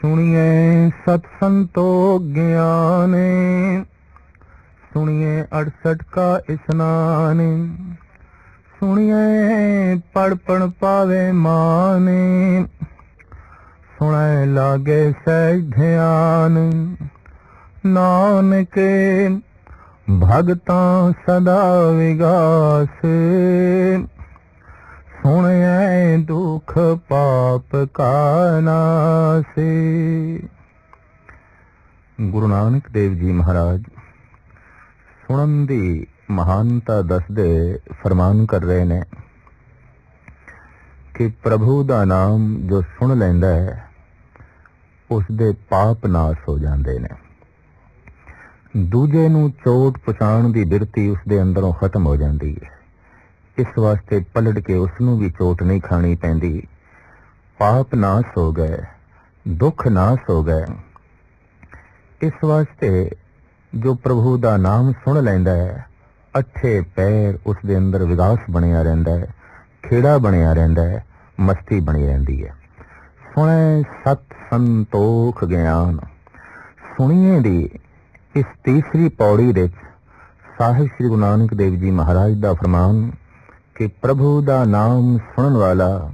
ਸੁਣੀਏ ਸਤ ਸੰਤੋ ਗਿਆਨੇ ਸੁਣੀਏ 68 ਕਾ ਇਸਨਾਨ ਸੁਣੀਏ ਪੜ ਪੜ ਪਾਵੇ ਮਾਨੇ ਸੁਣੈ ਲਾਗੇ ਸਹਿ ਧਿਆਨ ਨਾਨਕ ਭਗਤਾਂ ਸਦਾ ਵਿਗਾਸ ਸੁਣਿਐ ਦੁਖ ਪਾਪ ਕਾ ਨਾਸੇ। ਗੁਰੂ ਨਾਨਕ ਦੇਵ ਜੀ ਮਹਾਰਾਜ, ਸੁਣਨ ਦੀ ਮਹਾਨਤਾ ਦੱਸਦੇ ਫਰਮਾਨ ਕਰ ਰਹੇ ਨੇ ਕਿ ਪ੍ਰਭੂ ਦਾ ਨਾਮ ਜੋ ਸੁਣ ਲੈਂਦਾ ਹੈ ਉਸ ਦੇ ਪਾਪ ਨਾਸ ਹੋ ਜਾਂਦੇ ਨੇ। ਦੂਜੇ ਨੂੰ ਚੋਟ ਪਹੁੰਚਾਉਣ ਦੀ ਬਿਰਤੀ ਉਸ ਦੇ ਅੰਦਰੋਂ ਖਤਮ ਹੋ ਜਾਂਦੀ ਹੈ। ਇਸ ਵਾਸਤੇ ਪਲਟ ਕੇ ਉਸ ਨੂੰ ਵੀ ਚੋਟ ਨਹੀਂ ਖਾਣੀ ਪੈਂਦੀ। ਪਾਪ ਨਾਸ ਹੋ ਗਏ, ਦੁੱਖ ਨਾਸ ਹੋ ਗਏ। ਇਸ ਵਾਸਤੇ ਜੋ ਪ੍ਰਭੂ ਦਾ ਨਾਮ ਸੁਣ ਲੈਂਦਾ ਹੈ, ਅੱਠੇ ਪੈਰ ਉਸ ਦੇ ਅੰਦਰ ਵਿਗਾਸ ਬਣਿਆ ਰਹਿੰਦਾ ਹੈ, ਖੇੜਾ ਬਣਿਆ ਰਹਿੰਦਾ ਹੈ, ਮਸਤੀ ਬਣੀ ਰਹਿੰਦੀ ਹੈ। ਸੁਣੇ ਸਤ ਸੰਤੋਖ ਗਿਆਨ। ਸੁਣੀਏ ਦੀ ਇਸ ਤੀਸਰੀ ਪੌੜੀ ਵਿੱਚ ਸਾਹਿਬ ਸ੍ਰੀ ਗੁਰੂ ਨਾਨਕ ਦੇਵ ਜੀ ਮਹਾਰਾਜ ਦਾ ਫਰਮਾਨ ਕਿ ਪ੍ਰਭੂ ਦਾ ਨਾਮ ਸੁਣਨ ਵਾਲਾ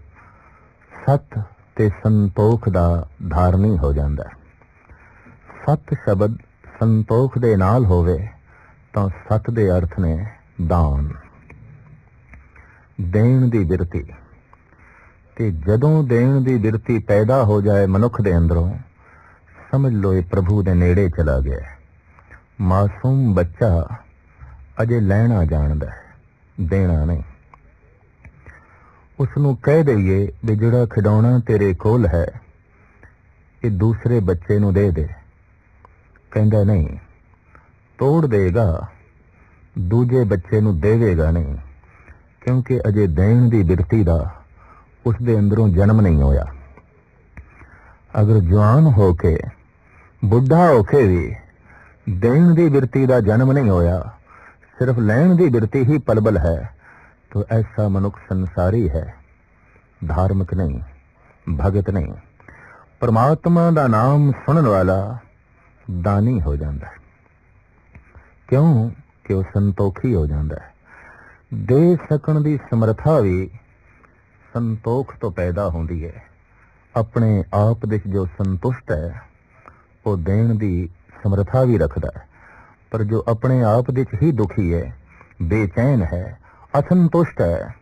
ਸਤ ਤੇ ਸੰਤੋਖ ਦਾ ਧਾਰਨੀ ਹੋ ਜਾਂਦਾ ਹੈ। ਸਤ ਸ਼ਬਦ ਸੰਤੋਖ ਦੇ ਨਾਲ ਹੋਵੇ ਤਾਂ ਸਤ ਦੇ ਅਰਥ ਨੇ ਦਾਨ। ਦੇਣ ਦੀ ਬਿਰਤੀ। ਤੇ ਜਦੋਂ ਦੇਣ ਦੀ ਬਿਰਤੀ ਪੈਦਾ ਹੋ ਜਾਏ ਮਨੁੱਖ ਦੇ ਅੰਦਰੋਂ, ਸਮਝ ਲਓ ਇਹ ਪ੍ਰਭੂ ਦੇ ਨੇੜੇ ਚਲਾ ਗਿਆ ਮਾਸੂਮ ਬੱਚਾ ਅਜੇ ਲੈਣਾ ਜਾਣਦਾ ਹੈ, ਦੇਣਾ ਨਹੀਂ। ਉਸ ਨੂੰ ਕਹਿ ਦਈਏ ਵੀ ਜਿਹੜਾ ਖਿਡੌਣਾ ਤੇਰੇ ਕੋਲ ਹੈ, ਇਹ ਦੂਸਰੇ ਬੱਚੇ ਨੂੰ ਦੇ ਦੇ। ਕਹਿੰਦਾ ਨਹੀਂ, ਤੋੜ ਦੇਗਾ, ਦੂਜੇ ਬੱਚੇ ਨੂੰ ਦੇਵੇਗਾ ਨਹੀਂ, ਕਿਉਂਕਿ ਅਜੇ ਦੇਣ ਦੀ ਬਿਰਤੀ ਦਾ ਉਸ ਦੇ ਅੰਦਰੋਂ ਜਨਮ ਨਹੀਂ ਹੋਇਆ। ਅਗਰ ਜਵਾਨ ਹੋ ਕੇ, ਬੁੱਢਾ ਹੋ ਕੇ ਵੀ ਦੇਣ ਦੀ ਬਿਰਤੀ ਦਾ ਜਨਮ ਨਹੀਂ ਹੋਇਆ, ਸਿਰਫ ਲੈਣ ਦੀ ਬਿਰਤੀ ਹੀ ਪਲਬਲ ਹੈ। तो ऐसा मनुष्य संसारी है धार्मिक नहीं भगत नहीं परमात्मा ਦਾ ਨਾਮ ਸੁਣਨ ਵਾਲਾ ਦਾਨੀ ਹੋ ਜਾਂਦਾ ਹੈ ਕਿਉਂ ਕਿ ਉਹ ਸੰਤੋਖੀ ਹੋ ਜਾਂਦਾ ਹੈ ਦੇ ਸਕਣ ਦੀ ਸਮਰੱਥਾ ਵੀ ਸੰਤੋਖ ਤੋਂ ਪੈਦਾ ਹੁੰਦੀ ਹੈ ਆਪਣੇ ਆਪ ਵਿੱਚ ਜੋ ਸੰਤੁਸ਼ਟ ਹੈ ਉਹ ਦੇਣ ਦੀ ਸਮਰੱਥਾ ਵੀ ਰੱਖਦਾ ਹੈ ਪਰ ਜੋ ਆਪਣੇ ਆਪ ਵਿੱਚ ਹੀ ਦੁਖੀ ਹੈ ਬੇਚੈਨ ਹੈ ਅਸੰਤੁਸ਼ਟ ਹੈ।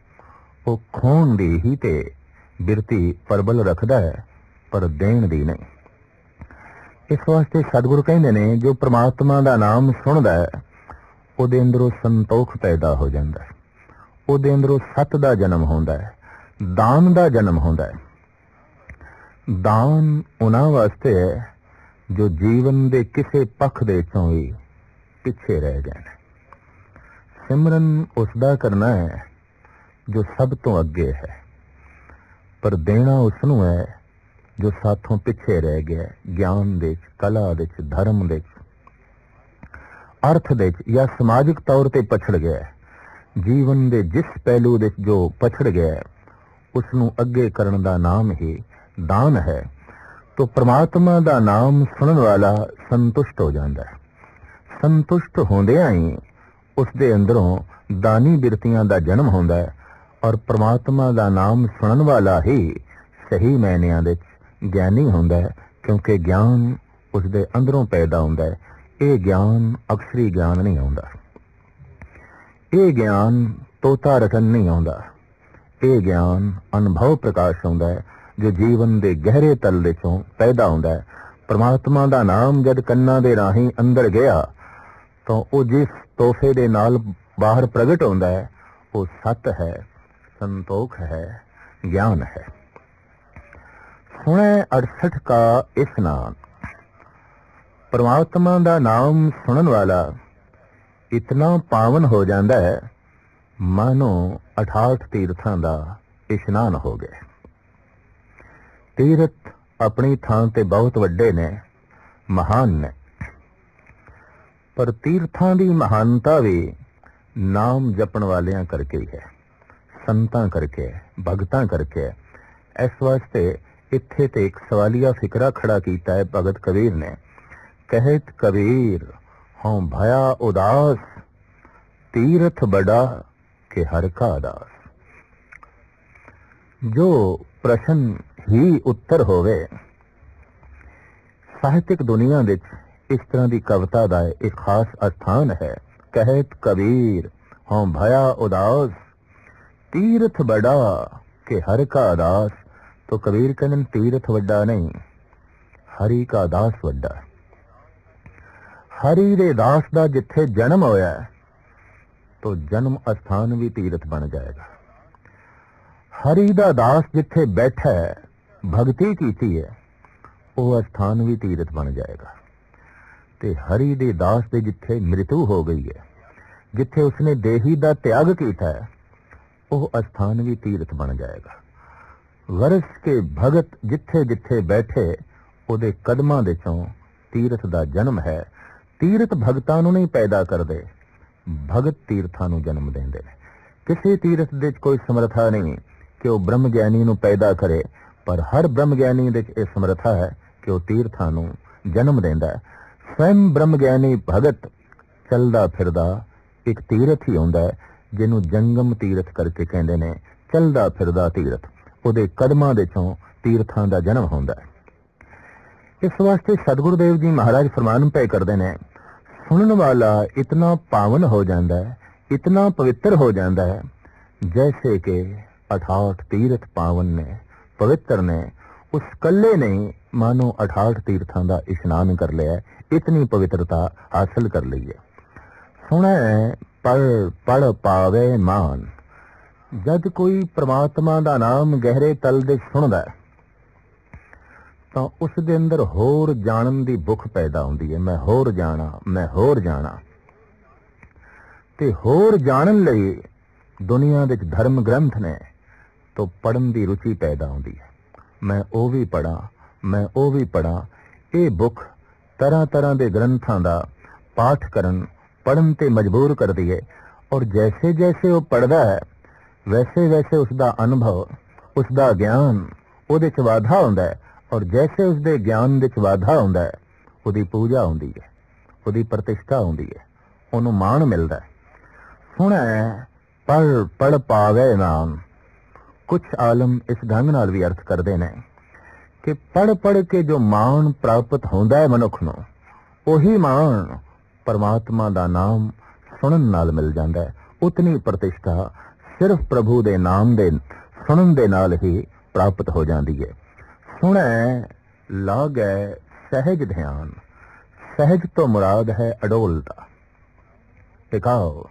ਉਹ ਖੋਣ ਦੀ ਹੀ ਤੇ ਬਿਰਤੀ ਪਰਬਲ ਰੱਖਦਾ ਹੈ, ਪਰ ਦੇਣ ਦੀ ਨਹੀਂ। ਇਸ ਵਾਸਤੇ ਸਤਿਗੁਰੂ ਕਹਿੰਦੇ ਨੇ, ਜੋ ਪ੍ਰਮਾਤਮਾ ਦਾ ਨਾਮ ਸੁਣਦਾ ਹੈ, ਉਹਦੇ ਅੰਦਰੋਂ ਸੰਤੋਖ ਪੈਦਾ ਹੋ ਜਾਂਦਾ ਹੈ। ਉਹਦੇ ਅੰਦਰੋਂ ਸਤ ਦਾ ਜਨਮ ਹੁੰਦਾ ਹੈ, ਦਾਨ ਦਾ ਜਨਮ ਹੁੰਦਾ ਹੈ। ਦਾਨ ਉਹਨਾਂ ਵਾਸਤੇ ਹੈ, ਜੋ ਜੀਵਨ ਦੇ ਕਿਸੇ ਪੱਖ ਦੇ ਚੋਂ ਵੀ ਪਿੱਛੇ ਰਹਿ ਗਏ ਸਿਮਰਨ ਉਸ ਦਾ ਕਰਨਾ ਹੈ, ਜੋ ਸਭ ਤੋਂ ਅੱਗੇ ਹੈ। ਪਰ ਦੇਣਾ ਉਸ ਨੂੰ ਹੈ, ਜੋ ਸਾਥੋਂ ਪਿੱਛੇ ਰਹਿ ਗਿਆ ਗਿਆਨ ਦੇ ਕਲਾ ਦੇ ਵਿੱਚ, ਧਰਮ ਦੇ ਵਿੱਚ। ਅਰਥ ਦੇ ਵਿੱਚ ਜਾਂ ਸਮਾਜਿਕ ਤੌਰ ਤੇ ਪਛੜ ਗਿਆ ਜੀਵਨ ਦੇ ਜਿਸ ਪਹਿਲੂ ਦੇ ਵਿੱਚ ਜੋ ਪਛੜ ਗਿਆ ਹੈ ਉਸ ਨੂੰ ਅੱਗੇ ਕਰਨ ਦਾ ਨਾਮ ਹੀ ਦਾਨ ਹੈ। ਤੋ ਪ੍ਰਮਾਤਮਾ ਦਾ ਨਾਮ ਸੁਣਨ ਵਾਲਾ ਸੰਤੁਸ਼ਟ ਹੋ ਜਾਂਦਾ ਹੈ। ਸੰਤੁਸ਼ਟ ਹੁੰਦਿਆਂ ਹੀ ਉਸ ਦੇ ਅੰਦਰੋਂ ਦਾਨੀ ਬਿਰਤੀਆਂ ਦਾ ਜਨਮ ਹੁੰਦਾ ਹੈ ਔਰ ਪ੍ਰਮਾਤਮਾ ਦਾ ਨਾਮ ਸੁਣਨ ਵਾਲਾ ਹੀ ਸਹੀ ਮਾਇਨਿਆਂ ਦੇ ਵਿੱਚ ਗਿਆਨੀ ਹੁੰਦਾ ਹੈ, ਕਿਉਂਕਿ ਗਿਆਨ ਉਸ ਦੇ ਅੰਦਰੋਂ ਪੈਦਾ ਹੁੰਦਾ ਹੈ। ਇਹ ਗਿਆਨ ਅਕਸਰੀ ਗਿਆਨ ਨਹੀਂ ਆਉਂਦਾ। ਇਹ ਗਿਆਨ ਤੋਤਾ ਰਤਨ ਨਹੀਂ ਆਉਂਦਾ। ਇਹ ਗਿਆਨ ਅਨੁਭਵ ਪ੍ਰਕਾਸ਼ ਹੁੰਦਾ ਹੈ, ਜੋ ਜੀਵਨ ਦੇ ਗਹਿਰੇ ਤਲ ਵਿੱਚੋਂ ਪੈਦਾ ਹੁੰਦਾ ਹੈ। ਪਰਮਾਤਮਾ ਦਾ ਨਾਮ ਜਦ ਕੰਨਾਂ ਦੇ ਰਾਹੀਂ ਅੰਦਰ ਗਿਆ ਤਾਂ ਉਹ ਜਿਸ ਤੋਹਫੇ ਦੇ ਨਾਲ ਬਾਹਰ ਪ੍ਰਗਟ ਹੁੰਦਾ ਹੈ, ਉਹ ਸਤ ਹੈ, ਸੰਤੋਖ ਹੈ, ਗਿਆਨ ਹੈ। ਸੁਣੇ 68 ਕਾ ਇਸਨਾਨ ਪਰਮਾਤਮਾ ਦਾ ਨਾਮ ਸੁਣਨ ਵਾਲਾ ਇਤਨਾ ਪਾਵਨ ਹੋ ਜਾਂਦਾ ਹੈ, ਮਾਨੋ 68 ਤੀਰਥਾਂ ਦਾ ਇਸ਼ਨਾਨ ਹੋ ਗਿਆ ਤੀਰਥ ਆਪਣੀ ਥਾਂ ਤੇ ਬਹੁਤ ਵੱਡੇ ਨੇ, ਮਹਾਨ ਨੇ। ਪਰ ਤੀਰਥਾਂ ਦੀ ਮਹਾਨਤਾ ਵੀ ਨਾਮ ਜਪਣ ਵਾਲਿਆਂ ਕਰਕੇ ਹੀ ਹੈ ਸੰਤਾਂ ਕਰਕੇ ਹੈ, ਭਗਤਾਂ ਕਰਕੇ ਹੈ। ਇਸ ਵਾਸਤੇ ਇੱਥੇ ਤੇ ਇੱਕ ਸਵਾਲੀਆ ਫਿਕਰਾ ਖੜਾ ਕੀਤਾ ਹੈ ਭਗਤ ਕਬੀਰ ਨੇ ਕਹਿਤ ਕਬੀਰ ਹਉ ਭਇਆ ਉਦਾਸ ਤੀਰਥ ਬੜਾ ਕਿ ਹਰ ਕਾ ਦਾਸ ਜੋ ਪ੍ਰਸ਼ਨ ਹੀ ਉੱਤਰ ਹੋਵੇ ਸਾਹਿਤਿਕ ਦੁਨੀਆ ਵਿੱਚ ਇਸ ਤਰ੍ਹਾਂ ਦੀ ਕਵਿਤਾ ਦਾ ਇੱਕ ਖਾਸ ਅਸਥਾਨ ਹੈ। ਕਹਿਤ ਕਬੀਰ ਹਉ ਭਇਆ ਉਦਾਸ ਤੀਰਥ ਬੜਾ ਕਿ ਹਰ ਕਾ ਦਾਸ। ਤੋ ਕਬੀਰ ਕਹਿੰਦੇ ਤੀਰਥ ਵੱਡਾ ਨਹੀਂ ਹਰੀ ਕਾ ਦਾਸ ਵੱਡਾ। ਹਰੀ ਦੇ ਦਾਸ ਦਾ ਜਿੱਥੇ ਜਨਮ ਹੋਇਆ ਹੈ, ਤੋ ਜਨਮ ਅਸਥਾਨ ਵੀ ਤੀਰਥ ਬਣ ਜਾਏਗਾ। ਹਰੀ ਦਾ ਦਾਸ ਜਿੱਥੇ ਬੈਠਾ ਹੈ ਭਗਤੀ ਕੀਤੀ ਹੈ ਉਹ ਅਸਥਾਨ ਵੀ ਤੀਰਥ ਬਣ ਜਾਏਗਾ। ਤੇ ਹਰੀ ਦੇ ਦਾਸ ਦੇ ਜਿੱਥੇ ਮ੍ਰਿਤੂ ਹੋ ਗਈ ਹੈ, ਜਿੱਥੇ ਉਸਨੇ ਦੇਹੀ ਦਾ ਤਿਆਗ ਕੀਤਾ ਹੈ, ਉਹ ਅਸਥਾਨ ਵੀ ਤੀਰਥ ਬਣ ਜਾਏਗਾ। ਵਰਸ ਕੇ ਭਗਤ ਜਿੱਥੇ ਜਿੱਥੇ ਬੈਠੇ, ਉਹਦੇ ਕਦਮਾਂ ਦੇ ਚੋਂ ਤੀਰਥ ਦਾ ਜਨਮ ਹੈ। ਤੀਰਥ ਭਗਤਾਂ ਨੂੰ ਨਹੀਂ ਪੈਦਾ ਕਰਦੇ, ਭਗਤ ਤੀਰਥਾਂ ਨੂੰ ਜਨਮ ਦਿੰਦੇ ਨੇ। ਕਿਸੇ ਤੀਰਥ ਦੇ ਵਿੱਚ ਕੋਈ ਸਮਰੱਥਾ ਨਹੀਂ ਕਿ ਉਹ ਬ੍ਰਹਮ ਗਿਆਨੀ ਨੂੰ ਪੈਦਾ ਕਰੇ, ਪਰ ਹਰ ਬ੍ਰਹਮ ਗਿਆਨੀ ਦੇ ਵਿੱਚ ਇਹ ਸਮਰੱਥਾ ਹੈ ਕਿ ਉਹ ਤੀਰਥਾਂ ਨੂੰ ਜਨਮ ਦਿੰਦਾ ਹੈ। ਸਵੈੰ ਬ੍ਰਹਮ ਗਿਆਨੀ ਭਗਤ ਚੱਲਦਾ ਫਿਰਦਾ ਇੱਕ ਤੀਰਥ ਹੀ ਹੁੰਦਾ ਜਿਹਨੂੰ ਜੰਗਮ ਤੀਰਥ ਕਰਕੇ ਕਹਿੰਦੇ ਨੇ। ਚੱਲਦਾ ਫਿਰਦਾ ਤੀਰਥ। ਉਹਦੇ ਕਦਮਾਂ ਦੇ ਚੋਂ ਤੀਰਥਾਂ ਦਾ ਜਨਮ ਹੁੰਦਾ ਹੈ। ਇਸ ਵਾਸਤੇ ਸਤਿਗੁਰੂ ਦੇਵ ਜੀ ਮਹਾਰਾਜ ਫਰਮਾਨ ਪਏ ਕਰਦੇ ਨੇ, ਸੁਣਨ ਵਾਲਾ ਇਤਨਾ ਪਾਵਨ ਹੋ ਜਾਂਦਾ ਹੈ, ਇਤਨਾ ਪਵਿੱਤਰ ਹੋ ਜਾਂਦਾ ਹੈ, ਜੈਸੇ ਕਿ 68 ਤੀਰਥ ਪਾਵਨ ਨੇ, ਪਵਿੱਤਰ ਨੇ, ਉਸ ਕੱਲੇ ਨੇ ਮਾਨੋ 68 ਤੀਰਥਾਂ ਦਾ ਇਸ਼ਨਾਨ ਕਰ ਲਿਆ ਇਤਨੀ ਪਵਿੱਤਰਤਾ ਹਾਸਲ ਕਰ ਲਈ ਹੈ। ਸੁਣੈ ਪੜ ਪੜ ਪਾਵੇ ਮਾਨ, ਜਦ ਕੋਈ ਪ੍ਰਮਾਤਮਾ ਦਾ ਨਾਮ ਗਹਿਰੇ ਤਲ ਦੇ ਸੁਣਦਾ ਤਾਂ ਉਸ ਦੇ ਅੰਦਰ ਹੋਰ ਜਾਣਨ ਦੀ ਭੁੱਖ ਪੈਦਾ ਹੁੰਦੀ ਹੈ। ਮੈਂ ਹੋਰ ਜਾਣਾ, ਮੈਂ ਹੋਰ ਜਾਣਾ। ਤੇ ਹੋਰ ਜਾਣਨ ਲਈ ਦੁਨੀਆ ਦੇ ਧਰਮ ਗ੍ਰੰਥ ਨੇ ਤੋਂ ਪੜਨ ਦੀ ਰੁਚੀ ਪੈਦਾ ਹੁੰਦੀ ਹੈ। ਮੈਂ ਉਹ ਵੀ ਪੜਾਂ ਮੈਂ ਉਹ ਵੀ ਪੜਾਂ ਇਹ ਬੁੱਕ ਤਰ੍ਹਾਂ ਤਰ੍ਹਾਂ ਦੇ ਗ੍ਰੰਥਾਂ ਦਾ ਪਾਠ ਕਰਨ ਪੜਨ ਤੇ ਮਜਬੂਰ ਕਰਦੀ ਹੈ ਔਰ ਜੈਸੇ ਜੈਸੇ ਉਹ ਪੜਦਾ ਹੈ, ਵੈਸੇ ਵੈਸੇ ਉਸ ਦਾ ਅਨੁਭਵ ਉਸ ਦਾ ਗਿਆਨ ਉਹਦੇ ਚ ਵਾਧਾ ਹੁੰਦਾ ਹੈ। ਔਰ ਜੈਸੇ ਉਸ ਦੇ ਗਿਆਨ ਵਿੱਚ ਵਾਧਾ ਹੁੰਦਾ ਹੈ, ਉਹਦੀ ਪੂਜਾ ਹੁੰਦੀ ਹੈ, ਉਹਦੀ ਪ੍ਰਤਿਸ਼ਠਾ ਹੁੰਦੀ ਹੈ, ਉਹਨੂੰ ਮਾਣ ਮਿਲਦਾ ਹੈ। ਸੁਣੈ ਪੜ ਪੜ ਪਾਵੇ ਨਾਮ। ਕੁਝ ਆਲਮ ਇਸ ਢੰਗ ਨਾਲ ਵੀ ਅਰਥ ਕਰਦੇ ਨੇ। ਕਿ ਪੜ ਪੜ ਕੇ ਜੋ ਮਾਣ ਪ੍ਰਾਪਤ ਹੁੰਦਾ ਹੈ ਮਨੁੱਖ ਨੂੰ, ਉਹੀ ਮਾਣ ਪਰਮਾਤਮਾ ਦਾ ਨਾਮ ਸੁਣਨ ਨਾਲ ਮਿਲ ਜਾਂਦਾ ਹੈ। ਉਤਨੀ ਪ੍ਰਤਿਸ਼ਠਾ ਸਿਰਫ ਪ੍ਰਭੂ ਦੇ ਨਾਮ ਦੇ, ਸੁਣਨ ਦੇ ਨਾਲ ਹੀ ਪ੍ਰਾਪਤ ਹੋ ਜਾਂਦੀ ਹੈ। ਸੁਣੈ, ਲਾਗੈ, ਸਹਿਜ ਧਿਆਨ। ਸਹਿਜ ਤੋਂ ਮੁਰਾਦ ਹੈ ਅਡੋਲਤਾ। ਟਿਕਾਓ।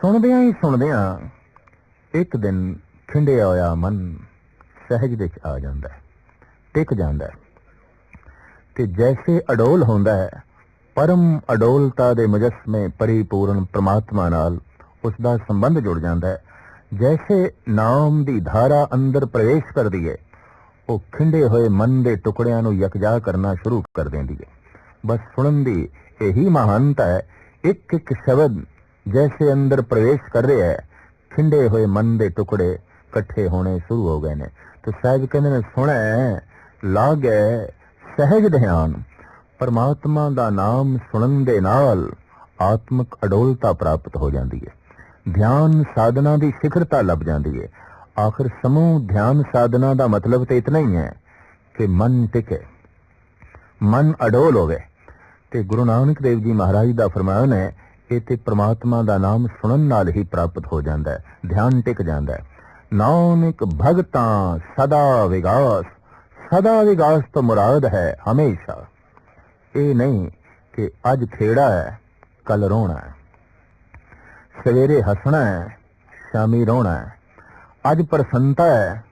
ਸੁਣਦਿਆਂ ਹੀ ਸੁਣਦਿਆਂ ਇੱਕ ਦਿਨ ਖਿੰਡਿਆ ਹੋਇਆ ਮਨ ਸਹਿਜ ਵਿੱਚ ਆ ਜਾਂਦਾ ਹੈ। ਟਿਕ ਜਾਂਦਾ ਹੈ। ਤੇ ਜੈਸੇ ਅਡੋਲ ਹੁੰਦਾ ਹੈ, ਪਰਮ ਅਡੋਲਤਾ ਦੇ ਮੁਜਸਮੇ ਪਰਿਪੂਰਨ ਪ੍ਰਮਾਤਮਾ ਨਾਲ ਉਸ ਦਾ ਸੰਬੰਧ ਜੁੜ ਜਾਂਦਾ ਹੈ। ਜੈਸੇ ਨਾਮ ਦੀ ਧਾਰਾ ਅੰਦਰ ਪ੍ਰਵੇਸ਼ ਕਰਦੀ ਹੈ, ਉਹ ਖਿੰਡੇ ਹੋਏ ਮਨ ਦੇ ਟੁਕੜਿਆਂ ਨੂੰ ਯਕਜਾ ਕਰਨਾ ਸ਼ੁਰੂ ਕਰ ਦਿੰਦੀ ਹੈ। ਬਸ ਸੁਣਨ ਦੀ ਇਹੀ ਮਹਾਨਤਾ ਹੈ, ਇੱਕ ਇੱਕ ਸ਼ਬਦ ਜੈਸੇ ਅੰਦਰ ਪ੍ਰਵੇਸ਼ ਕਰ ਰਿਹਾ ਹੈ, ਖਿੰਡੇ ਹੋਏ ਮਨ ਦੇ ਟੁਕੜੇ ਇਕੱਠੇ ਹੋਣੇ ਸ਼ੁਰੂ ਹੋ ਗਏ ਨੇ। ਤੇ ਸਾਹਿਬ ਕਹਿੰਦੇ ਨੇ, ਸੁਣੈ ਲਾਗੈ ਸਹਿਜ ਧਿਆਨ। ਪਰਮਾਤਮਾ ਦਾ ਨਾਮ ਸੁਣਨ ਦੇ ਨਾਲ ਆਤਮਿਕ ਅਡੋਲਤਾ ਪ੍ਰਾਪਤ ਹੋ ਜਾਂਦੀ ਹੈ। ਧਿਆਨ ਸਾਧਨਾ ਦੀ ਸਿਖਰਤਾ ਲੱਭ ਜਾਂਦੀ ਹੈ। ਆਖਰ ਸਮੂਹ ਧਿਆਨ ਸਾਧਨਾ ਦਾ ਮਤਲਬ ਤੇ ਇਤਨਾ ਹੀ ਹੈ ਕਿ ਮਨ ਟਿਕੇ। ਮਨ ਅਡੋਲ ਹੋਵੇ। ਤੇ ਗੁਰੂ ਨਾਨਕ ਦੇਵ ਜੀ ਮਹਾਰਾਜ ਦਾ ਫਰਮਾਨ ਹੈ, ਇਹ ਤੇ ਪ੍ਰਮਾਤਮਾ ਦਾ ਨਾਮ ਸੁਣਨ ਨਾਲ ਹੀ ਪ੍ਰਾਪਤ ਹੋ ਜਾਂਦਾ ਹੈ। ਧਿਆਨ ਟਿਕ ਜਾਂਦਾ ਹੈ। ਨਾਨਕ ਭਗਤਾਂ ਸਦਾ ਵਿਗਾਸ। ਸਦਾ ਵਿਗਾਸ ਤੋਂ ਮੁਰਾਦ ਹੈ ਹਮੇਸ਼ਾ। ਇਹ ਨਹੀਂ ਕਿ ਅੱਜ ਖੇੜਾ ਹੈ ਕੱਲ ਰੋਣਾ ਹੈ। ਸਵੇਰੇ ਹੱਸਣਾ ਹੈ, ਸ਼ਾਮੀ ਰੋਣਾ ਹੈ। ਅੱਜ ਪ੍ਰਸੰਨਤਾ ਹੈ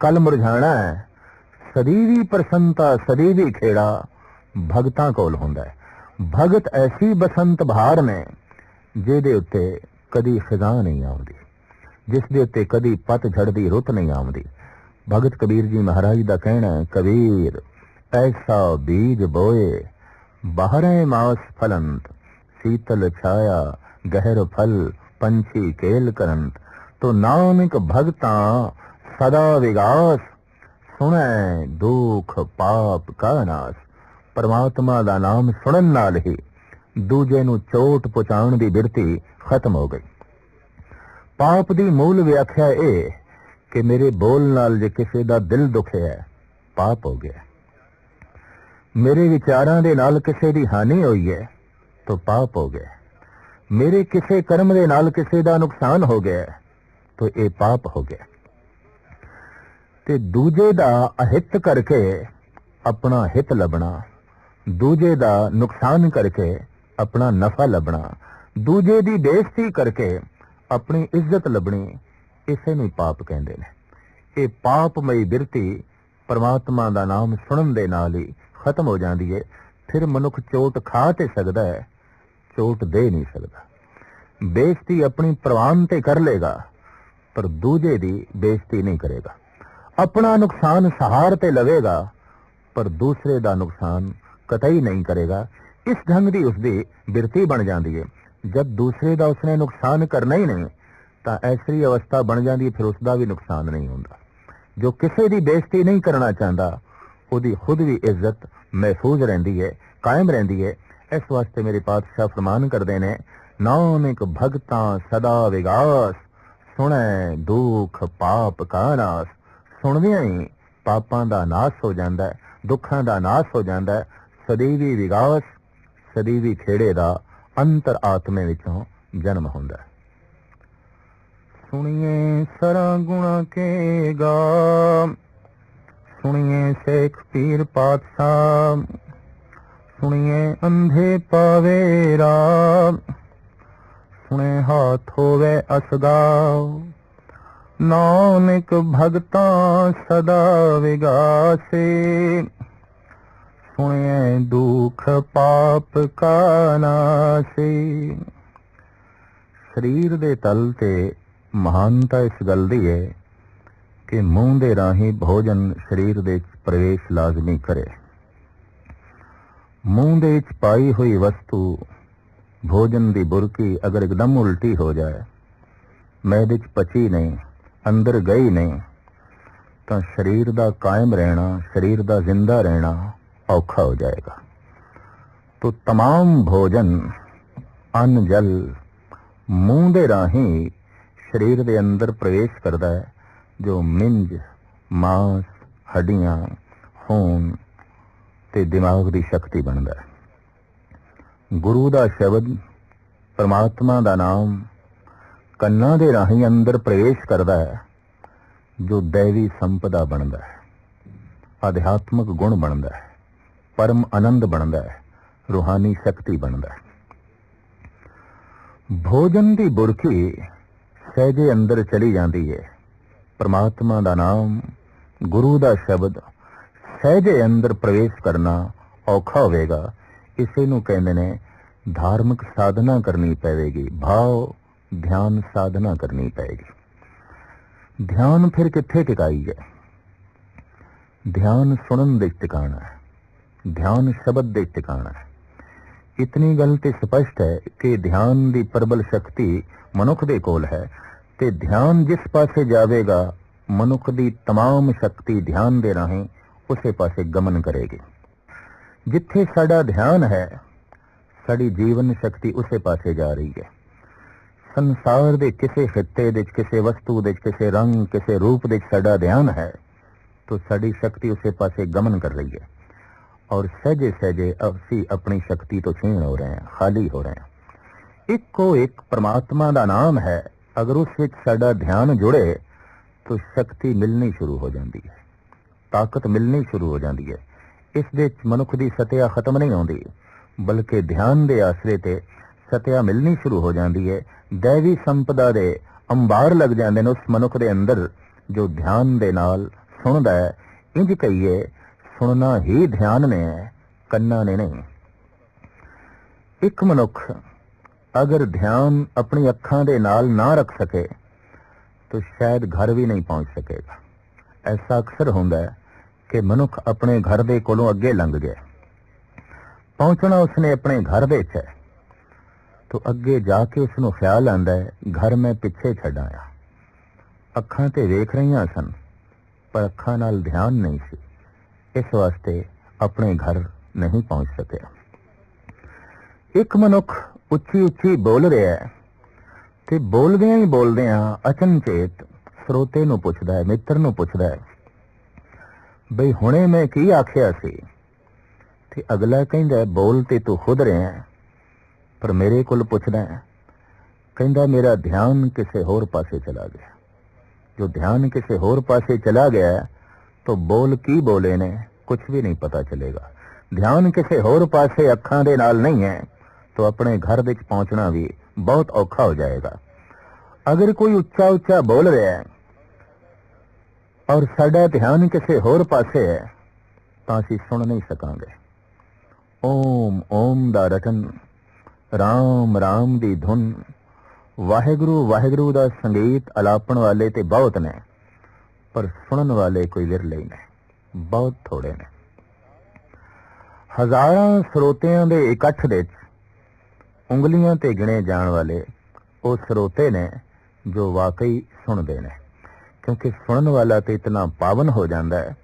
ਕੱਲ ਮੁਰਝਾਣਾ ਹੈ। ਸਦੀਵੀ ਪ੍ਰਸੰਨਤਾ ਸਦੀਵੀ ਖੇੜਾ ਭਗਤਾਂ ਕੋਲ ਹੁੰਦਾ ਹੈ। ਭਗਤ ਐਸੀ ਬਸੰਤ ਬਹਾਰ ਨੇ ਜਿਹਦੇ ਉੱਤੇ ਕਦੀ ਖਿਜ਼ਾ ਨਹੀਂ ਆਉਂਦੀ ਜਿਸ ਦੇ ਉੱਤੇ ਕਦੀ ਪਤ ਝੜਦੀ ਰੁੱਤ ਨਹੀਂ ਆਉਂਦੀ। ਭਗਤ ਕਬੀਰ ਜੀ ਮਹਾਰਾਜ ਦਾ ਕਹਿਣਾ ਹੈ, ਕਬੀਰ, ਐਸਾ ਬੀਜ ਬੋਏ, ਬਾਹਰੇ ਮਾਸ ਫਲੰਤ, ਸੀਤਲ ਛਾਇਆ, ਗਹਿਰ ਫਲ, ਪੰਛੀ ਕੇਲ ਕਰੰਤ। ਤੋ ਨਾਨਕ ਭਗਤਾਂ ਸਦਾ ਵਿਗਾਸ, ਸੁਣੈ ਦੁੱਖ ਪਾਪ ਕਾ ਨਾਸ। ਪਰਮਾਤਮਾ ਦਾ ਨਾਮ ਸੁਣਨ ਨਾਲ ਹੀ ਦੂਜੇ ਨੂੰ ਚੋਟ ਪਹੁੰਚਾਉਣ ਦੀ ਬਿਰਤੀ ਖਤਮ ਹੋ ਗਈ। ਪਾਪ ਦੀ ਮੂਲ ਵਿਆਖਿਆ ਇਹ ਕਿ ਮੇਰੇ ਬੋਲ ਨਾਲ ਜੇ ਕਿਸੇ ਦਾ ਦਿਲ ਦੁਖਿਆ ਪਾਪ ਹੋ ਗਿਆ। ਮੇਰੇ ਵਿਚਾਰਾਂ ਦੇ ਨਾਲ ਕਿਸੇ ਦੀ ਹਾਨੀ ਹੋਈ ਹੈ, ਤਾਂ ਪਾਪ ਹੋ ਗਿਆ। ਮੇਰੇ ਕਿਸੇ ਕਰਮ ਦੇ ਨਾਲ ਕਿਸੇ ਦਾ ਨੁਕਸਾਨ ਹੋ ਗਿਆ, ਤਾਂ ਇਹ ਪਾਪ ਹੋ ਗਿਆ। ਤੇ ਦੂਜੇ ਦਾ ਅਹਿਤ ਕਰਕੇ ਆਪਣਾ ਹਿੱਤ ਲੱਭਣਾ, ਦੂਜੇ ਦਾ ਨੁਕਸਾਨ ਕਰਕੇ ਆਪਣਾ ਨਫਾ ਲੱਭਣਾ, ਦੂਜੇ ਦੀ ਬੇਇੱਜ਼ਤੀ ਕਰਕੇ ਆਪਣੀ ਇੱਜ਼ਤ ਲੱਭਣੀ ਇਸੇ ਨੂੰ ਪਾਪ ਕਹਿੰਦੇ ਨੇ। ਇਹ ਪਾਪਮਈ ਬਿਰਤੀ ਪਰਮਾਤਮਾ ਦਾ ਨਾਮ ਸੁਣਨ ਦੇ ਨਾਲ ਹੀ ਖਤਮ ਹੋ ਜਾਂਦੀ ਹੈ ਫਿਰ ਮਨੁੱਖ ਚੋਟ ਖਾ ਤੇ ਸਕਦਾ ਹੈ ਚੋਟ ਦੇ ਨਹੀਂ ਸਕਦਾ। ਬੇਇੱਜ਼ਤੀ ਆਪਣੀ ਪ੍ਰਵਾਨ ਤੇ ਕਰ ਲੇਗਾ, ਪਰ ਦੂਜੇ ਦੀ ਬੇਇੱਜ਼ਤੀ ਨਹੀਂ ਕਰੇਗਾ। ਆਪਣਾ ਨੁਕਸਾਨ ਸਹਾਰ ਤੇ ਲਵੇਗਾ, ਪਰ ਦੂਸਰੇ ਦਾ ਨੁਕਸਾਨ ਕਤਈ ਨਹੀਂ ਕਰੇਗਾ। ਇਸ ਢੰਗ ਦੀ ਉਸਦੀ ਬਿਰਤੀ ਬਣ ਜਾਂਦੀ ਹੈ ਜਦ ਦੂਸਰੇ ਦਾ ਉਸਨੇ ਨੁਕਸਾਨ ਕਰਨਾ ਹੀ ਨਹੀਂ ਤਾਂ ਐਸੀ ਅਵਸਥਾ ਬਣ ਜਾਂਦੀ ਹੈ, ਫਿਰ ਉਸ ਦਾ ਵੀ ਨੁਕਸਾਨ ਨਹੀਂ ਹੁੰਦਾ। ਜੋ ਕਿਸੇ ਦੀ ਬੇਇੱਜ਼ਤੀ ਨਹੀਂ ਕਰਨਾ ਚਾਹੁੰਦਾ, ਉਹਦੀ ਖੁਦ ਵੀ ਇੱਜ਼ਤ ਮਹਿਫੂਜ਼ ਰਹਿੰਦੀ ਹੈ, ਕਾਇਮ ਰਹਿੰਦੀ ਹੈ। ਇਸ ਵਾਸਤੇ ਮੇਰੇ ਪਾਤਸ਼ਾਹ ਫਰਮਾਨ ਕਰਦੇ ਨੇ, ਨਾਨਕ ਭਗਤਾਂ ਸਦਾ ਵਿਗਾਸ, ਸੁਣੈ ਦੁੱਖ ਪਾਪ ਕਾ ਨਾਸ। ਸੁਣਦਿਆਂ ਹੀ ਪਾਪਾਂ ਦਾ ਨਾਸ ਹੋ ਜਾਂਦਾ ਹੈ, ਦੁੱਖਾਂ ਦਾ ਨਾਸ ਹੋ ਜਾਂਦਾ ਹੈ। ਸਦੀਵੀ ਵਿਗਾਸ, ਸਦੀਵੀ ਖੇੜੇ ਦਾ ਅੰਤਰ ਆਤਮੇ ਵਿੱਚੋਂ ਜਨਮ ਹੁੰਦਾ ਹੈ। ਸੁਣੀਏ ਸਰਾ ਗੁਣਾ ਕੇ ਗਾ ਸੁਣੀਏ ਸੇਖ ਪੀਰ ਪਾਤਸ਼ਾਹ, ਸੁਣੀਏ ਅੰਧੇ ਪਾਵੇ ਰਾਮ, ਸੁਣੇ ਹਾਥ ਹੋਵੇ ਅਸਦਾ ਨਾਨਕ ਭਗਤਾਂ ਸਦਾ ਵਿਗਾਸੇ ਸੁਣਿਐ ਦੁਖ ਪਾਪ ਕਾ ਨਾਸੇ। ਸਰੀਰ ਦੇ ਤਲ ਤੇ ਮਹਾਨਤਾ ਇਸ ਗੱਲ ਦੀ ਹੈ ਕਿ ਮੂੰਹ ਦੇ ਰਾਹੀਂ ਭੋਜਨ ਸਰੀਰ ਦੇ ਵਿੱਚ ਪ੍ਰਵੇਸ਼ ਲਾਜ਼ਮੀ ਕਰੇ ਮੂੰਹ ਦੇ ਵਿੱਚ ਪਾਈ ਹੋਈ ਵਸਤੂ ਭੋਜਨ ਦੀ ਬੁਰਕੀ ਅਗਰ ਇੱਕਦਮ ਉਲਟੀ ਹੋ ਜਾਏ ਮੈਦੇ ਚ ਪਚੀ ਨਹੀਂ ਅੰਦਰ ਗਈ ਨਹੀਂ ਤਾਂ ਸਰੀਰ ਦਾ ਕਾਇਮ ਰਹਿਣਾ ਸਰੀਰ ਦਾ ਜ਼ਿੰਦਾ ਰਹਿਣਾ ਔਖਾ ਹੋ ਜਾਏਗਾ ਤੋ तमाम ਭੋਜਨ ਅੰਨ ਜਲ ਮੂੰਹ ਦੇ ਰਾਹੀਂ ਸਰੀਰ ਦੇ ਅੰਦਰ ਪ੍ਰਵੇਸ਼ ਕਰਦਾ ਹੈ, ਜੋ ਮਿੰਜ, ਮਾਸ, ਹੱਡੀਆਂ, ਖੂਨ ਤੇ ਦਿਮਾਗ ਦੀ ਸ਼ਕਤੀ ਬਣਦਾ ਹੈ। ਗੁਰੂ ਦਾ ਸ਼ਬਦ, ਪਰਮਾਤਮਾ ਦਾ ਨਾਮ ਕੰਨਾਂ ਦੇ ਰਾਹੀਂ ਅੰਦਰ ਪ੍ਰਵੇਸ਼ ਕਰਦਾ ਹੈ, ਜੋ ਦੇਵੀ ਸੰਪਦਾ ਬਣਦਾ ਹੈ। ਅਧਿਆਤਮਕ ਗੁਣ ਬਣਦਾ ਹੈ, ਪਰਮ ਆਨੰਦ ਬਣਦਾ ਹੈ, ਰੂਹਾਨੀ ਸ਼ਕਤੀ ਬਣਦਾ ਹੈ। ਭੋਜਨ ਦੀ ਬੁਰਕੀ ਸਹਿਜੇ ਅੰਦਰ ਚਲੀ ਜਾਂਦੀ ਹੈ ਪਰਮਾਤਮਾ ਦਾ ਨਾਮ, ਗੁਰੂ ਦਾ ਸ਼ਬਦ, ਸਹਿਜੇ ਅੰਦਰ ਪ੍ਰਵੇਸ਼ ਕਰਨਾ ਔਖਾ ਹੋਵੇਗਾ। ਇਸੇ ਨੂੰ ਕਹਿੰਦੇ ਨੇ, ਧਾਰਮਿਕ ਸਾਧਨਾ ਕਰਨੀ ਪਵੇਗੀ, ਭਾਵ ਧਿਆਨ ਸਾਧਨਾ ਕਰਨੀ ਪਏਗੀ ਧਿਆਨ ਫਿਰ ਕਿੱਥੇ ਟਿਕਾਈ ਹੈ ਧਿਆਨ ਸੁਣਨ ਦੇ ਟਿਕਾਣਾ ਹੈ। ਧਿਆਨ ਸ਼ਬਦ ਦੇ ਟਿਕਾਣਾ ਹੈ। ਇਤਨੀ ਗੱਲ ਤੇ ਸਪਸ਼ਟ ਹੈ ਕਿ ਧਿਆਨ ਦੀ ਪ੍ਰਬਲ ਸ਼ਕਤੀ ਮਨੁੱਖ ਦੇ ਕੋਲ ਹੈ ਤੇ ਧਿਆਨ ਜਿਸ ਪਾਸੇ ਜਾਵੇਗਾ ਮਨੁੱਖ ਦੀ तमाम ਸ਼ਕਤੀ ਧਿਆਨ ਦੇ ਰਾਹੀਂ ਉਸੇ ਪਾਸੇ ਗਮਨ ਕਰੇਗੀ ਜਿੱਥੇ ਸਾਡਾ ਧਿਆਨ ਹੈ ਸਾਡੀ ਜੀਵਨ ਸ਼ਕਤੀ ਉਸੇ ਪਾਸੇ ਜਾ ਰਹੀ ਹੈ ਸੰਸਾਰ ਦੇ ਕਿਸੇ ਖਿੱਤੇ ਦੇ ਵਿੱਚ ਕਿਸੇ ਵਸਤੂ ਦੇ ਵਿੱਚ ਕਿਸੇ ਰੰਗ ਕਿਸੇ ਰੂਪ ਦੇ ਵਿੱਚ ਸਾਡਾ ਧਿਆਨ ਹੈ ਤਾਂ ਸਾਡੀ ਸ਼ਕਤੀ ਉਸੇ ਪਾਸੇ ਗਮਨ ਕਰ ਰਹੀ ਹੈ ਔਰ ਸਹਜੇ ਸਹਜੇ ਅਸੀਂ ਆਪਣੀ ਸ਼ਕਤੀ ਤੋਂ ਛੀਣ ਹੋ ਰਹੇ ਹਾਂ ਖਾਲੀ ਹੋ ਰਹੇ ਹਾਂ ਇੱਕੋ ਇੱਕ ਪ੍ਰਮਾਤਮਾ ਦਾ ਨਾਮ ਹੈ। ਅਗਰ ਉਸ ਵਿੱਚ ਸਾਡਾ ਧਿਆਨ ਜੁੜੇ, ਤਾਂ ਸ਼ਕਤੀ ਮਿਲਣੀ ਸ਼ੁਰੂ ਹੋ ਜਾਂਦੀ ਹੈ। ਤਾਕਤ ਮਿਲਣੀ ਸ਼ੁਰੂ ਹੋ ਜਾਂਦੀ ਹੈ। ਇਸ ਦੇ ਵਿੱਚ ਮਨੁੱਖ ਦੀ ਸਤਿਆ ਖਤਮ ਨਹੀਂ ਹੁੰਦੀ, ਬਲਕਿ ਧਿਆਨ ਦੇ ਆਸਰੇ ਤੇ ਸਤਿਆ ਮਿਲਣੀ ਸ਼ੁਰੂ ਹੋ ਜਾਂਦੀ ਹੈ। ਦੇਵੀ ਸੰਪਦਾ ਦੇ ਅੰਬਾਰ ਲੱਗ ਜਾਂਦੇ ਨੇ ਉਸ ਮਨੁੱਖ ਦੇ ਅੰਦਰ, ਜੋ ਧਿਆਨ ਦੇ ਨਾਲ ਸੁਣਦਾ ਹੈ। ਇੰਜ ਕਹੀਏ, ਸੁਣਨਾ ਹੀ ਧਿਆਨ ਨੇ, ਕੰਨਾਂ ਨੇ ਨਹੀਂ। ਇੱਕ ਮਨੁੱਖ ਅਗਰ ਧਿਆਨ ਆਪਣੀ ਅੱਖਾਂ ਦੇ ਨਾਲ ਨਾ ਰੱਖ ਸਕੇ, ਤਾਂ ਸ਼ਾਇਦ ਘਰ ਵੀ ਨਹੀਂ ਪਹੁੰਚ ਸਕੇਗਾ। ਐਸਾ ਅਕਸਰ ਹੁੰਦਾ ਹੈ ਕਿ ਮਨੁੱਖ ਆਪਣੇ ਘਰ ਦੇ ਕੋਲੋਂ ਅੱਗੇ ਲੰਘ ਗਿਆ। ਪਹੁੰਚਣਾ ਉਸਨੇ ਆਪਣੇ ਘਰ ਵਿੱਚ ਹੈ। ਤੋ ਅੱਗੇ ਜਾ ਕੇ ਉਸ ਨੂੰ ਖਿਆਲ ਆਂਦਾ ਹੈ, ਘਰ ਮੈਂ ਪਿੱਛੇ ਛੱਡ ਆਇਆ ਅੱਖਾਂ ਤੇ ਵੇਖ ਰਹੀਆਂ ਸਨ, ਪਰ ਅੱਖਾਂ ਨਾਲ ਧਿਆਨ ਨਹੀਂ ਸੀ। ਇਸ ਵਾਸਤੇ ਆਪਣੇ ਘਰ ਨਹੀਂ ਪਹੁੰਚ ਸਕਿਆ। ਇੱਕ ਮਨੁੱਖ ਉੱਚੀ ਉੱਚੀ ਬੋਲ ਰਿਹਾ ਹੈ ਤੇ ਬੋਲਦਿਆਂ ਹੀ ਬੋਲਦਿਆਂ ਅਚਨਚੇਤ ਸਰੋਤੇ ਨੂੰ ਪੁੱਛਦਾ ਹੈ ਮਿੱਤਰ ਨੂੰ ਪੁੱਛਦਾ ਹੈ ਬਈ ਹੁਣੇ ਮੈਂ ਕੀ ਆਖਿਆ ਸੀ? ਤੇ ਅਗਲਾ ਕਹਿੰਦਾ ਬੋਲ ਤੇ ਤੂੰ ਖੁਦ ਰਿਹਾ ਹੈ, ਪਰ ਮੇਰੇ ਕੋਲ ਪੁੱਛਦਾ ਹੈ। ਕਹਿੰਦਾ ਮੇਰਾ ਧਿਆਨ ਕਿਸੇ ਹੋਰ ਪਾਸੇ ਚਲਾ ਗਿਆ। ਜੋ ਧਿਆਨ ਕਿਸੇ ਹੋਰ ਪਾਸੇ ਚਲਾ ਗਿਆ ਤਾਂ ਬੋਲ ਕੀ ਬੋਲੇ ਨੇ ਕੁਝ ਵੀ ਨਹੀਂ ਪਤਾ ਚਲੇਗਾ। ਧਿਆਨ ਕਿਸੇ ਹੋਰ ਪਾਸੇ ਅੱਖਾਂ ਦੇ ਨਾਲ ਨਹੀਂ ਹੈ ਤਾਂ ਆਪਣੇ ਘਰ ਵਿੱਚ ਪਹੁੰਚਣਾ ਵੀ ਬਹੁਤ ਔਖਾ ਹੋ ਜਾਏਗਾ ਅਗਰ ਕੋਈ ਉੱਚਾ ਉੱਚਾ ਬੋਲ ਰਿਹਾ ਹੈ ਔਰ ਸਾਡਾ ਧਿਆਨ ਕਿਸੇ ਹੋਰ ਪਾਸੇ ਹੈ ਤਾਂ ਅਸੀਂ ਸੁਣ ਨਹੀਂ ਸਕਾਂਗੇ ਓਮ ਓਮ ਦਾ ਰਟਨ ਰਾਮ ਰਾਮ ਦੀ ਧੁਨ ਵਾਹਿਗੁਰੂ ਵਾਹਿਗੁਰੂ ਦਾ ਸੰਗੀਤ ਅਲਾਪਣ ਵਾਲੇ ਤੇ ਬਹੁਤ ਨੇ ਪਰ ਸੁਣਨ ਵਾਲੇ ਕੋਈ ਵਿਰਲੇ ਹੀ ਨੇ ਬਹੁਤ ਥੋੜੇ ਨੇ ਹਜ਼ਾਰਾਂ ਸਰੋਤਿਆਂ ਦੇ ਇਕੱਠ ਵਿੱਚ ਉਂਗਲੀਆਂ ਤੇ ਗਿਣੇ ਜਾਣ ਵਾਲੇ ਉਹ ਸਰੋਤੇ ਨੇ ਜੋ ਵਾਕਈ ਸੁਣਦੇ ਨੇ। ਕਿਉਂਕਿ ਸੁਣਨ ਵਾਲਾ ਤੇ ਇਤਨਾ ਪਾਵਨ ਹੋ ਜਾਂਦਾ ਹੈ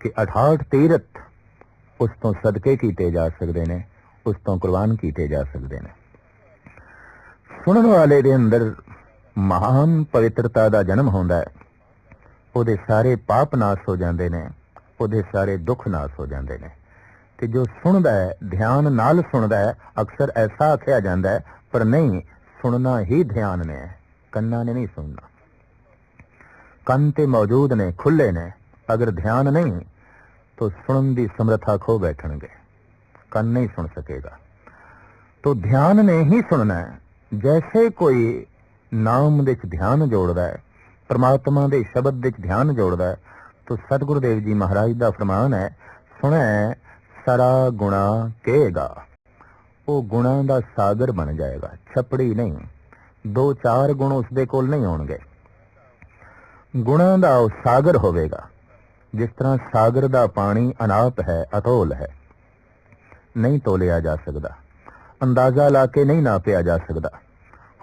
ਕਿ 68 ਤੀਰਥ ਉਸ ਤੋਂ ਸਦਕੇ ਕੀਤੇ ਜਾ ਸਕਦੇ ਨੇ, ਉਸ ਤੋਂ ਕੁਰਬਾਨ ਕੀਤੇ ਜਾ ਸਕਦੇ ਨੇ। ਸੁਣਨ ਵਾਲੇ ਦੇ ਅੰਦਰ ਮਹਾਨ ਪਵਿੱਤਰਤਾ ਦਾ ਜਨਮ ਹੁੰਦਾ ਹੈ। ਉਹਦੇ ਸਾਰੇ ਪਾਪ ਨਾਸ਼ ਹੋ ਜਾਂਦੇ ਨੇ, ਉਹਦੇ ਸਾਰੇ ਦੁੱਖ ਨਾਸ਼ ਹੋ ਜਾਂਦੇ ਨੇ। ਤੇ ਜੋ ਸੁਣਦਾ ਹੈ, ਧਿਆਨ ਨਾਲ ਸੁਣਦਾ ਹੈ, ਅਕਸਰ ਐਸਾ ਆਖਿਆ ਜਾਂਦਾ ਹੈ, ਪਰ ਨਹੀਂ, ਸੁਣਨਾ ਹੀ ਧਿਆਨ ਨੇ, ਕੰਨਾਂ ਨੇ ਨਹੀਂ ਸੁਣਨਾ। ਕੰਨ ਤੇ ਮੌਜੂਦ ਨੇ, ਖੁੱਲੇ ਨੇ, ਅਗਰ ਧਿਆਨ ਨਹੀਂ, ਤਾਂ ਸੁਣਨ ਦੀ ਸਮਰੱਥਾ ਖੋ ਬੈਠਣਗੇ, ਕੰਨ ਨਹੀਂ ਸੁਣ ਸਕੇਗਾ। ਤੋ ਧਿਆਨ ਨੇ ਹੀ ਸੁਣਨਾ ਹੈ, ਜੈਸੇ ਕੋਈ ਨਾਮ ਦੇ ਵਿੱਚ ਧਿਆਨ ਜੋੜਦਾ ਹੈ, ਪ੍ਰਮਾਤਮਾ ਦੇ ਸ਼ਬਦ ਵਿੱਚ ਧਿਆਨ ਜੋੜਦਾ ਹੈ, ਤੋ ਸਤਿਗੁਰੂ ਦੇਵ ਜੀ ਮਹਾਰਾਜ ਦਾ ਫਰਮਾਨ ਹੈ, ਸੁਣੈ ਸਾਰਾ ਗੁਣਾ ਕਹੇਗਾ ਉਹ ਗੁਣਾਂ ਦਾ ਸਾਗਰ ਬਣ ਜਾਏਗਾ, ਛਪੜੀ ਨਹੀਂ। ਦੋ ਚਾਰ ਗੁਣ ਉਸਦੇ ਕੋਲ ਨਹੀਂ ਹੋਣਗੇ ਗੁਣਾਂ ਦਾ ਉਹ ਸਾਗਰ ਹੋਵੇਗਾ, ਜਿਸ ਤਰ੍ਹਾਂ ਸਾਗਰ ਦਾ ਪਾਣੀ ਅਨਾਪ ਹੈ, ਅਤੋਲ ਹੈ। ਨਹੀਂ ਤੋਲਿਆ ਜਾ ਸਕਦਾ, ਅੰਦਾਜ਼ਾ ਲਾ ਕੇ ਨਹੀਂ ਨਾਪਿਆ ਜਾ ਸਕਦਾ।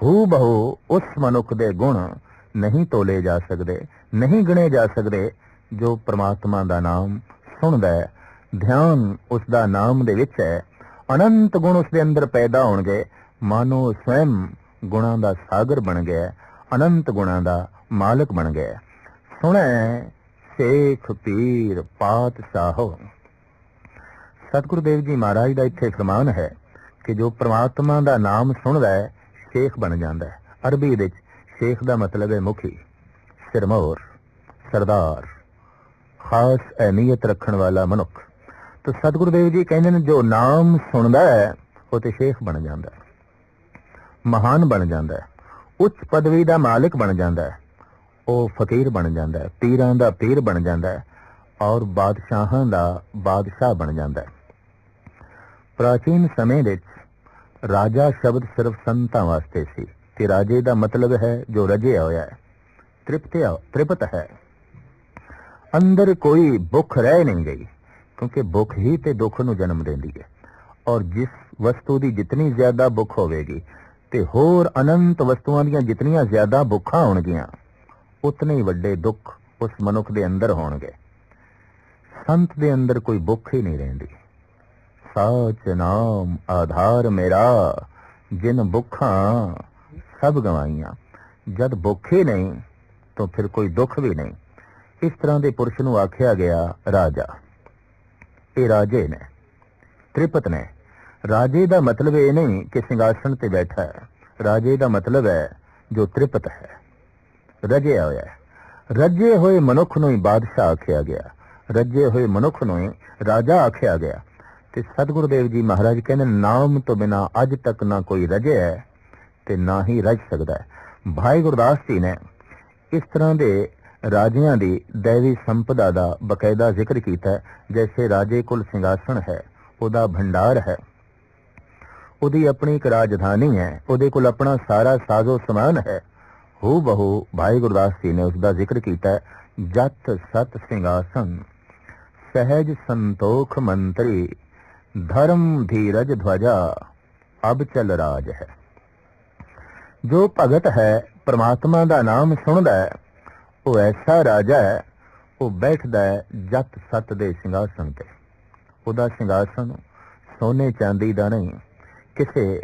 ਹੂ ਬਹੂ ਉਸ ਮਨੁੱਖ ਦੇ ਗੁਣ ਨਹੀਂ ਤੋਲੇ ਜਾ ਸਕਦੇ, ਨਹੀਂ ਗਿਣੇ ਜਾ ਸਕਦੇ, ਜੋ ਪ੍ਰਮਾਤਮਾ ਦਾ ਨਾਮ ਸੁਣਦਾ ਹੈ ਧਿਆਨ ਉਸ ਦਾ ਨਾਮ ਦੇ ਵਿੱਚ ਹੈ। ਅਨੰਤ ਗੁਣ ਉਸ ਦੇ ਅੰਦਰ ਪੈਦਾ ਹੋਣਗੇ। ਮਾਨੋ ਸਵੈਮ ਗੁਣਾਂ ਦਾ ਸਾਗਰ ਬਣ ਗਿਆ ਅਨੰਤ ਗੁਣਾਂ ਦਾ ਮਾਲਕ ਬਣ ਗਿਆ ਹੈ। ਸੁਣੈ ਸ਼ੇਖ ਪੀਰ ਪਾਤਸ਼ਾਹੋ ਸਤਿਗੁਰੂ ਦੇਵ ਜੀ ਮਹਾਰਾਜ ਦਾ ਇੱਥੇ ਫਰਮਾਨ ਹੈ ਕਿ ਜੋ ਪ੍ਰਮਾਤਮਾ ਦਾ ਨਾਮ ਸੁਣਦਾ ਹੈ, ਸ਼ੇਖ ਬਣ ਜਾਂਦਾ ਹੈ। ਅਰਬੀ ਵਿੱਚ ਸ਼ੇਖ ਦਾ ਮਤਲਬ ਹੈ ਮੁਖੀ। ਸਿਰਮੌਰ, ਸਰਦਾਰ। ਖਾਸ ਅਹਿਮੀਅਤ ਰੱਖਣ ਵਾਲਾ ਮਨੁੱਖ। ਤਾਂ ਸਤਿਗੁਰੂ ਦੇਵ ਜੀ ਕਹਿੰਦੇ ਨੇ, ਜੋ ਨਾਮ ਸੁਣਦਾ ਹੈ, ਉਹ ਤੇ ਸ਼ੇਖ ਬਣ ਜਾਂਦਾ ਹੈ। ਮਹਾਨ ਬਣ ਜਾਂਦਾ ਹੈ। ਉੱਚ ਪਦਵੀ ਦਾ ਮਾਲਕ ਬਣ ਜਾਂਦਾ ਹੈ। ਉਹ ਫਕੀਰ ਬਣ ਜਾਂਦਾ ਹੈ। ਪੀਰਾਂ ਦਾ ਪੀਰ ਬਣ ਜਾਂਦਾ ਹੈ। ਔਰ ਬਾਦਸ਼ਾਹਾਂ ਦਾ ਬਾਦਸ਼ਾਹ ਬਣ ਜਾਂਦਾ ਹੈ। ਪ੍ਰਾਚੀਨ ਸਮੇਂ ਵਿੱਚ ਰਾਜਾ ਸ਼ਬਦ ਸਿਰਫ ਸੰਤਾਂ ਵਾਸਤੇ ਸੀ। ਤੇ ਰਾਜੇ ਦਾ ਮਤਲਬ ਹੈ, ਜੋ ਰਜਿਆ ਹੋਇਆ ਹੈ। ਤ੍ਰਿਪਤਿਆ, ਤ੍ਰਿਪਤ ਹੈ। ਅੰਦਰ ਕੋਈ ਭੁੱਖ ਰਹਿ ਨਹੀਂ ਗਈ। ਕਿਉਂਕਿ ਭੁੱਖ ਹੀ ਤੇ ਦੁੱਖ ਨੂੰ ਜਨਮ ਦਿੰਦੀ ਹੈ। ਔਰ ਜਿਸ ਵਸਤੂ ਦੀ ਜਿਤਨੀ ਜ਼ਿਆਦਾ ਭੁੱਖ ਹੋਵੇਗੀ ਤੇ ਹੋਰ ਅਨੰਤ ਵਸਤੂਆਂ ਦੀਆਂ ਜਿਤਨੀਆਂ ਜ਼ਿਆਦਾ ਭੁੱਖਾਂ ਹੋਣਗੀਆਂ, ਉਤਨੇ ਹੀ ਵੱਡੇ ਦੁੱਖ ਉਸ ਮਨੁੱਖ ਦੇ ਅੰਦਰ ਹੋਣਗੇ। ਸੰਤ ਦੇ ਅੰਦਰ ਕੋਈ ਭੁੱਖ ਹੀ ਨਹੀਂ ਰਹਿੰਦੀ। ਸਾਚ ਨਾਮ ਆਧਾਰ ਮੇਰਾ, ਜਿਨ ਭੁੱਖਾਂ ਸਭ ਗਵਾਈਆਂ। ਜਦ ਭੁੱਖੇ ਨਹੀਂ, ਤਾਂ ਫਿਰ ਕੋਈ ਦੁੱਖ ਵੀ ਨਹੀਂ। ਇਸ ਤਰ੍ਹਾਂ ਦੇ ਪੁਰਸ਼ ਨੂੰ ਆਖਿਆ ਗਿਆ ਰਾਜਾ। ਇਹ ਰਾਜੇ ਨੇ। ਤ੍ਰਿਪਤ ਨੇ, ਰਾਜੇ ਦਾ ਮਤਲਬ ਇਹ ਨਹੀਂ ਕਿ ਸਿੰਘਾਸਣ ਤੇ ਬੈਠਾ ਹੈ। ਰਾਜੇ ਦਾ ਮਤਲਬ ਹੈ ਜੋ ਤ੍ਰਿਪਤ ਹੈ। ਰਜਿਆ ਹੋਇਆ ਹੈ। ਰੱਜੇ ਹੋਏ ਮਨੁੱਖ ਨੂੰ ਹੀ ਬਾਦਸ਼ਾਹ ਆਖਿਆ ਗਿਆ। ਰੱਜੇ ਹੋਏ ਮਨੁੱਖ ਨੂੰ ਹੀ ਰਾਜਾ ਆਖਿਆ ਗਿਆ। ਤੇ ਸਤਿਗੁਰੂ ਦੇਵ ਜੀ ਮਹਾਰਾਜ ਕਹਿੰਦੇ ਨਾਮ ਤੋਂ ਬਿਨਾ ਅੱਜ ਤੱਕ ਨਾ ਕੋਈ ਰਜਿਆ ਹੈ ਤੇ ਨਾ ਹੀ ਰਜ ਸਕਦਾ ਹੈ। ਭਾਈ ਗੁਰਦਾਸ ਜੀ ਨੇ ਇਸ ਤਰ੍ਹਾਂ ਦੇ ਰਾਜਿਆਂ ਦੀ ਦੇਵੀ ਸੰਪਦਾ ਦਾ ਬਕਾਇਦਾ ਜ਼ਿਕਰ ਕੀਤਾ ਹੈ, ਜੈਸੇ ਰਾਜੇ ਕੋਲ ਸਿੰਘਾਸਣ ਹੈ, ਉਹਦਾ ਭੰਡਾਰ ਹੈ। ਉਹਦੀ ਆਪਣੀ ਇੱਕ ਰਾਜਧਾਨੀ ਹੈ, ਉਹਦੇ ਕੋਲ ਆਪਣਾ ਸਾਰਾ ਸਾਜ਼ੋ ਸਮਾਨ ਹੈ। ਹੂ ਬਹੂ ਭਾਈ ਗੁਰਦਾਸ ਜੀ ਨੇ ਉਸ ਦਾ ਜ਼ਿਕਰ ਕੀਤਾ ਹੈ, ਜਤ ਸਤ ਸਿੰਘਾਸਨ, ਸਹਿਜ ਸੰਤੋਖ ਮੰਤਰੀ, ਧਰਮ ਧੀਰਜ ਧਵਜਾ ਅਬ ਚਲ ਰਾਜ ਹੈ। ਜੋ ਭਗਤ ਹੈ, ਪ੍ਰਮਾਤਮਾ ਦਾ ਨਾਮ ਸੁਣਦਾ ਹੈ ਉਹ ਐਸਾ ਰਾਜਾ ਹੈ, ਉਹ ਬੈਠਦਾ ਹੈ ਜੱਤ ਸੱਤ ਦੇ ਸਿੰਘਾਸਣ ਤੇ। ਉਹਦਾ ਸਿੰਘਾਸਣ ਸੋਨੇ ਚਾਂਦੀ ਦਾ ਨਹੀਂ, ਕਿਸੇ